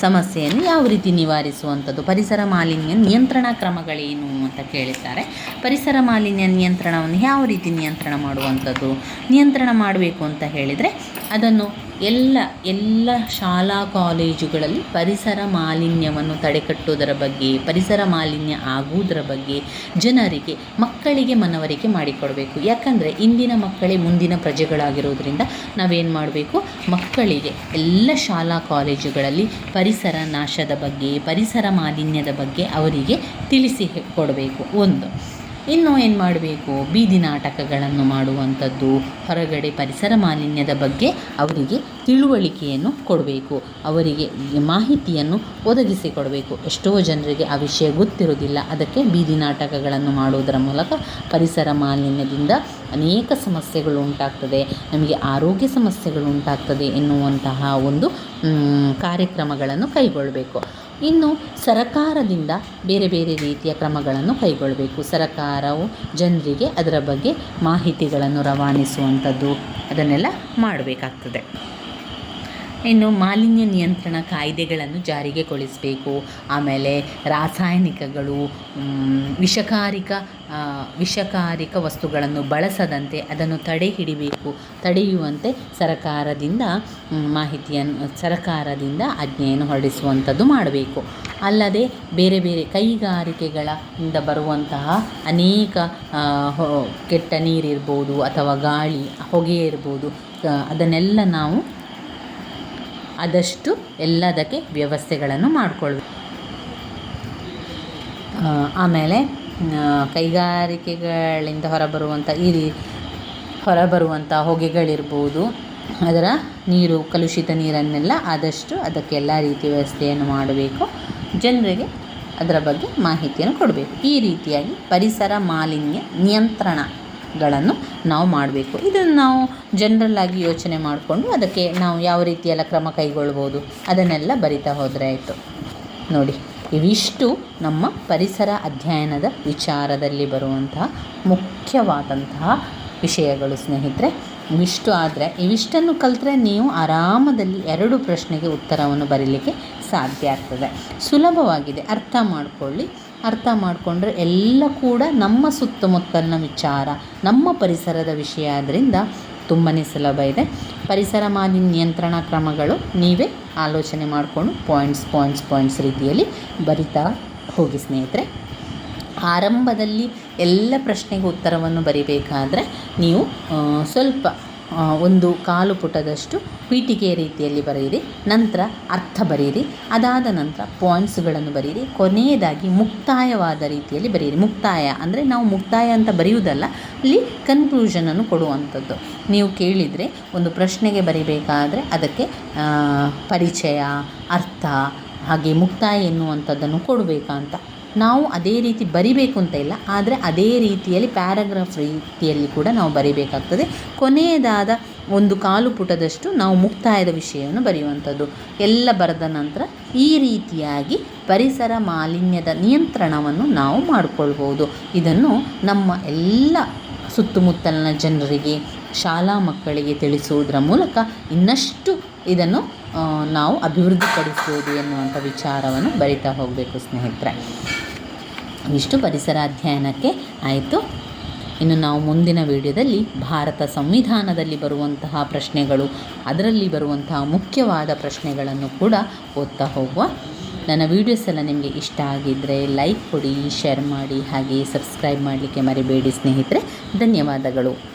ಸಮಸ್ಯೆಯನ್ನು ಯಾವ ರೀತಿ ನಿವಾರಿಸುವಂಥದ್ದು? ಪರಿಸರ ಮಾಲಿನ್ಯ ನಿಯಂತ್ರಣ ಕ್ರಮಗಳೇನು ಅಂತ ಕೇಳಿದ್ದಾರೆ. ಪರಿಸರ ಮಾಲಿನ್ಯ ನಿಯಂತ್ರಣವನ್ನು ಯಾವ ರೀತಿ ನಿಯಂತ್ರಣ ಮಾಡುವಂಥದ್ದು? ನಿಯಂತ್ರಣ ಮಾಡಬೇಕು ಅಂತ ಹೇಳಿದರೆ ಅದನ್ನು ಎಲ್ಲ ಎಲ್ಲ ಶಾಲಾ ಕಾಲೇಜುಗಳಲ್ಲಿ ಪರಿಸರ ಮಾಲಿನ್ಯವನ್ನು ತಡೆಗಟ್ಟುವುದರ ಬಗ್ಗೆ, ಪರಿಸರ ಮಾಲಿನ್ಯ ಆಗುವುದರ ಬಗ್ಗೆ ಜನರಿಗೆ, ಮಕ್ಕಳಿಗೆ ಮನವರಿಕೆ ಮಾಡಿಕೊಡಬೇಕು. ಯಾಕಂದರೆ ಇಂದಿನ ಮಕ್ಕಳೇ ಮುಂದಿನ ಪ್ರಜೆಗಳಾಗಿರೋದ್ರಿಂದ ನಾವೇನು ಮಾಡಬೇಕು? ಮಕ್ಕಳಿಗೆ ಎಲ್ಲ ಶಾಲಾ ಕಾಲೇಜುಗಳಲ್ಲಿ ಪರಿಸರ ನಾಶದ ಬಗ್ಗೆ, ಪರಿಸರ ಮಾಲಿನ್ಯದ ಬಗ್ಗೆ ಅವರಿಗೆ ತಿಳಿಸಿ ಕೊಡಬೇಕು. ಒಂದು. ಇನ್ನು ಏನು ಮಾಡಬೇಕು? ಬೀದಿ ನಾಟಕಗಳನ್ನು ಮಾಡುವಂಥದ್ದು, ಹೊರಗಡೆ ಪರಿಸರ ಮಾಲಿನ್ಯದ ಬಗ್ಗೆ ಅವರಿಗೆ ತಿಳುವಳಿಕೆಯನ್ನು ಕೊಡಬೇಕು. ಅವರಿಗೆ ಮಾಹಿತಿಯನ್ನು ಒದಗಿಸಿಕೊಡಬೇಕು. ಎಷ್ಟೋ ಜನರಿಗೆ ಆ ವಿಷಯ ಗೊತ್ತಿರೋದಿಲ್ಲ ಅದಕ್ಕೆ ಬೀದಿ ನಾಟಕಗಳನ್ನು ಮಾಡುವುದರ ಮೂಲಕ ಪರಿಸರ ಮಾಲಿನ್ಯದಿಂದ ಅನೇಕ ಸಮಸ್ಯೆಗಳು ಉಂಟಾಗ್ತದೆ. ನಮಗೆ ಆರೋಗ್ಯ ಸಮಸ್ಯೆಗಳು ಉಂಟಾಗ್ತದೆ ಎನ್ನುವಂತಹ ಒಂದು ಕಾರ್ಯಕ್ರಮಗಳನ್ನು ಕೈಗೊಳ್ಳಬೇಕು ಇನ್ನು ಸರಕಾರದಿಂದ ಬೇರೆ ಬೇರೆ ರೀತಿಯ ಕ್ರಮಗಳನ್ನು ಕೈಗೊಳ್ಳಬೇಕು. ಸರಕಾರವು ಜನರಿಗೆ ಅದರ ಬಗ್ಗೆ ಮಾಹಿತಿಗಳನ್ನು ರವಾನಿಸುವಂಥದ್ದು ಅದನ್ನೆಲ್ಲ ಮಾಡಬೇಕಾಗ್ತದೆ. ಇನ್ನು ಮಾಲಿನ್ಯ ನಿಯಂತ್ರಣ ಕಾಯ್ದೆಗಳನ್ನು ಜಾರಿಗೆಗೊಳಿಸಬೇಕು. ಆಮೇಲೆ ರಾಸಾಯನಿಕಗಳು ವಿಷಕಾರಿಕ ವಿಷಕಾರಿಕ ವಸ್ತುಗಳನ್ನು ಬಳಸದಂತೆ ಅದನ್ನು ತಡೆ ಹಿಡಿಬೇಕು. ತಡೆಯುವಂತೆ ಸರಕಾರದಿಂದ ಮಾಹಿತಿಯನ್ನು ಸರಕಾರದಿಂದ ಆಜ್ಞೆಯನ್ನು ಹೊರಡಿಸುವಂಥದ್ದು ಮಾಡಬೇಕು. ಅಲ್ಲದೆ ಬೇರೆ ಬೇರೆ ಕೈಗಾರಿಕೆಗಳಿಂದ ಬರುವಂತಹ ಅನೇಕ ಕೆಟ್ಟ ನೀರಿರ್ಬೋದು ಅಥವಾ ಗಾಳಿ, ಹೊಗೆ ಇರ್ಬೋದು ಅದನ್ನೆಲ್ಲ ನಾವು ಆದಷ್ಟು ಎಲ್ಲದಕ್ಕೆ ವ್ಯವಸ್ಥೆಗಳನ್ನು ಮಾಡಿಕೊಳ್ಬೇಕು ಆಮೇಲೆ ಕೈಗಾರಿಕೆಗಳಿಂದ ಹೊರಬರುವಂಥ ಈ ರೀ, ಹೊರಬರುವಂಥ ಹೊಗೆಗಳಿರ್ಬೋದು, ಅದರ ನೀರು, ಕಲುಷಿತ ನೀರನ್ನೆಲ್ಲ ಆದಷ್ಟು ಅದಕ್ಕೆ ಎಲ್ಲ ರೀತಿಯ ವ್ಯವಸ್ಥೆಯನ್ನು ಮಾಡಬೇಕು. ಜನರಿಗೆ ಅದರ ಬಗ್ಗೆ ಮಾಹಿತಿಯನ್ನು ಕೊಡಬೇಕು. ಈ ರೀತಿಯಾಗಿ ಪರಿಸರ ಮಾಲಿನ್ಯ ನಿಯಂತ್ರಣಗಳನ್ನು ನಾವು ಮಾಡಬೇಕು. ಇದನ್ನು ನಾವು ಜನರಲ್ ಯೋಚನೆ ಮಾಡಿಕೊಂಡು ಅದಕ್ಕೆ ನಾವು ಯಾವ ರೀತಿಯೆಲ್ಲ ಕ್ರಮ ಕೈಗೊಳ್ಬೋದು ಅದನ್ನೆಲ್ಲ ಬರಿತಾ ಹೋದರೆ ಆಯಿತು. ನೋಡಿ, ಇವಿಷ್ಟು ನಮ್ಮ ಪರಿಸರ ಅಧ್ಯಯನದ ವಿಚಾರದಲ್ಲಿ ಬರುವಂತಹ ಮುಖ್ಯವಾದಂತಹ ವಿಷಯಗಳು ಸ್ನೇಹಿತರೆ. ಇವಿಷ್ಟು ಆದರೆ, ಇವಿಷ್ಟನ್ನು ಕಲಿತ್ರೆ ನೀವು ಆರಾಮದಲ್ಲಿ ಎರಡು ಪ್ರಶ್ನೆಗೆ ಉತ್ತರವನ್ನು ಬರೀಲಿಕ್ಕೆ ಸಾಧ್ಯ ಆಗ್ತದೆ. ಸುಲಭವಾಗಿದೆ, ಅರ್ಥ ಮಾಡಿಕೊಳ್ಳಿ. ಅರ್ಥ ಮಾಡಿಕೊಂಡ್ರೆ ಎಲ್ಲ ಕೂಡ ನಮ್ಮ ಸುತ್ತಮುತ್ತಲಿನ ವಿಚಾರ, ನಮ್ಮ ಪರಿಸರದ ವಿಷಯ ಆದ್ದರಿಂದ ತುಂಬಾ ಸುಲಭ ಇದೆ. ಪರಿಸರ ಮಾಲಿನ್ಯ ನಿಯಂತ್ರಣ ಕ್ರಮಗಳು ನೀವೇ ಆಲೋಚನೆ ಮಾಡಿಕೊಂಡು ಪಾಯಿಂಟ್ಸ್ ಪಾಯಿಂಟ್ಸ್ ಪಾಯಿಂಟ್ಸ್ ರೀತಿಯಲ್ಲಿ ಬರಿತಾ ಹೋಗಿ ಸ್ನೇಹಿತರೆ. ಆರಂಭದಲ್ಲಿ ಎಲ್ಲ ಪ್ರಶ್ನೆಗೆ ಉತ್ತರವನ್ನು ಬರಿಬೇಕಾದರೆ ನೀವು ಸ್ವಲ್ಪ ಒಂದು ಕಾಲು ಪುಟದಷ್ಟು ಪೀಠಿಕೆಯ ರೀತಿಯಲ್ಲಿ ಬರೆಯಿರಿ, ನಂತರ ಅರ್ಥ ಬರೆಯಿರಿ, ಅದಾದ ನಂತರ ಪಾಯಿಂಟ್ಸ್ಗಳನ್ನು ಬರೆಯಿರಿ, ಕೊನೆಯದಾಗಿ ಮುಕ್ತಾಯವಾದ ರೀತಿಯಲ್ಲಿ ಬರೆಯಿರಿ. ಮುಕ್ತಾಯ ಅಂದರೆ ನಾವು ಮುಕ್ತಾಯ ಅಂತ ಬರೆಯುವುದಲ್ಲ, ಅಲ್ಲಿ ಕನ್ಕ್ಲೂಷನನ್ನು ಕೊಡುವಂಥದ್ದು. ನೀವು ಕೇಳಿದರೆ, ಒಂದು ಪ್ರಶ್ನೆಗೆ ಬರೀಬೇಕಾದರೆ ಅದಕ್ಕೆ ಪರಿಚಯ, ಅರ್ಥ, ಹಾಗೆ ಮುಕ್ತಾಯ ಎನ್ನುವಂಥದ್ದನ್ನು ಅಂತ ನಾವು ಅದೇ ರೀತಿ ಬರಿಬೇಕು ಅಂತ ಇಲ್ಲ, ಆದರೆ ಅದೇ ರೀತಿಯಲ್ಲಿ ಪ್ಯಾರಾಗ್ರಾಫ್ ರೀತಿಯಲ್ಲಿ ಕೂಡ ನಾವು ಬರಿಬೇಕಾಗ್ತದೆ. ಕೊನೆಯದಾದ ಒಂದು ಕಾಲು ಪುಟದಷ್ಟು ನಾವು ಮುಕ್ತಾಯದ ವಿಷಯವನ್ನು ಬರೆಯುವಂಥದ್ದು. ಎಲ್ಲ ಬರೆದ ನಂತರ ಈ ರೀತಿಯಾಗಿ ಪರಿಸರ ಮಾಲಿನ್ಯದ ನಿಯಂತ್ರಣವನ್ನು ನಾವು ಮಾಡಿಕೊಳ್ಬೋದು. ಇದನ್ನು ನಮ್ಮ ಎಲ್ಲ ಸುತ್ತಮುತ್ತಲಿನ ಜನರಿಗೆ, ಶಾಲಾ ಮಕ್ಕಳಿಗೆ ತಿಳಿಸುವುದರ ಮೂಲಕ ಇನ್ನಷ್ಟು ಇದನ್ನು ನಾವು ಅಭಿವೃದ್ಧಿಪಡಿಸ್ಬೋದು ಎನ್ನುವಂಥ ವಿಚಾರವನ್ನು ಬರಿತಾ ಹೋಗಬೇಕು ಸ್ನೇಹಿತರೆ. ಇಷ್ಟು ಪರಿಸರ ಅಧ್ಯಯನಕ್ಕೆ ಆಯಿತು. ಇನ್ನು ನಾವು ಮುಂದಿನ ವಿಡಿಯೋದಲ್ಲಿ ಭಾರತ ಸಂವಿಧಾನದಲ್ಲಿ ಬರುವಂತಹ ಪ್ರಶ್ನೆಗಳು, ಅದರಲ್ಲಿ ಬರುವಂತಹ ಮುಖ್ಯವಾದ ಪ್ರಶ್ನೆಗಳನ್ನು ಕೂಡ ಓದ್ತಾ ಹೋಗುವ. ನನ್ನ ವೀಡಿಯೋಸ್ ಎಲ್ಲ ನಿಮಗೆ ಇಷ್ಟ ಆಗಿದ್ದರೆ ಲೈಕ್ ಕೊಡಿ, ಶೇರ್ ಮಾಡಿ ಹಾಗೆ ಸಬ್ಸ್ಕ್ರೈಬ್ ಮಾಡಲಿಕ್ಕೆ ಮರಿಬೇಡಿ ಸ್ನೇಹಿತರೆ. ಧನ್ಯವಾದಗಳು.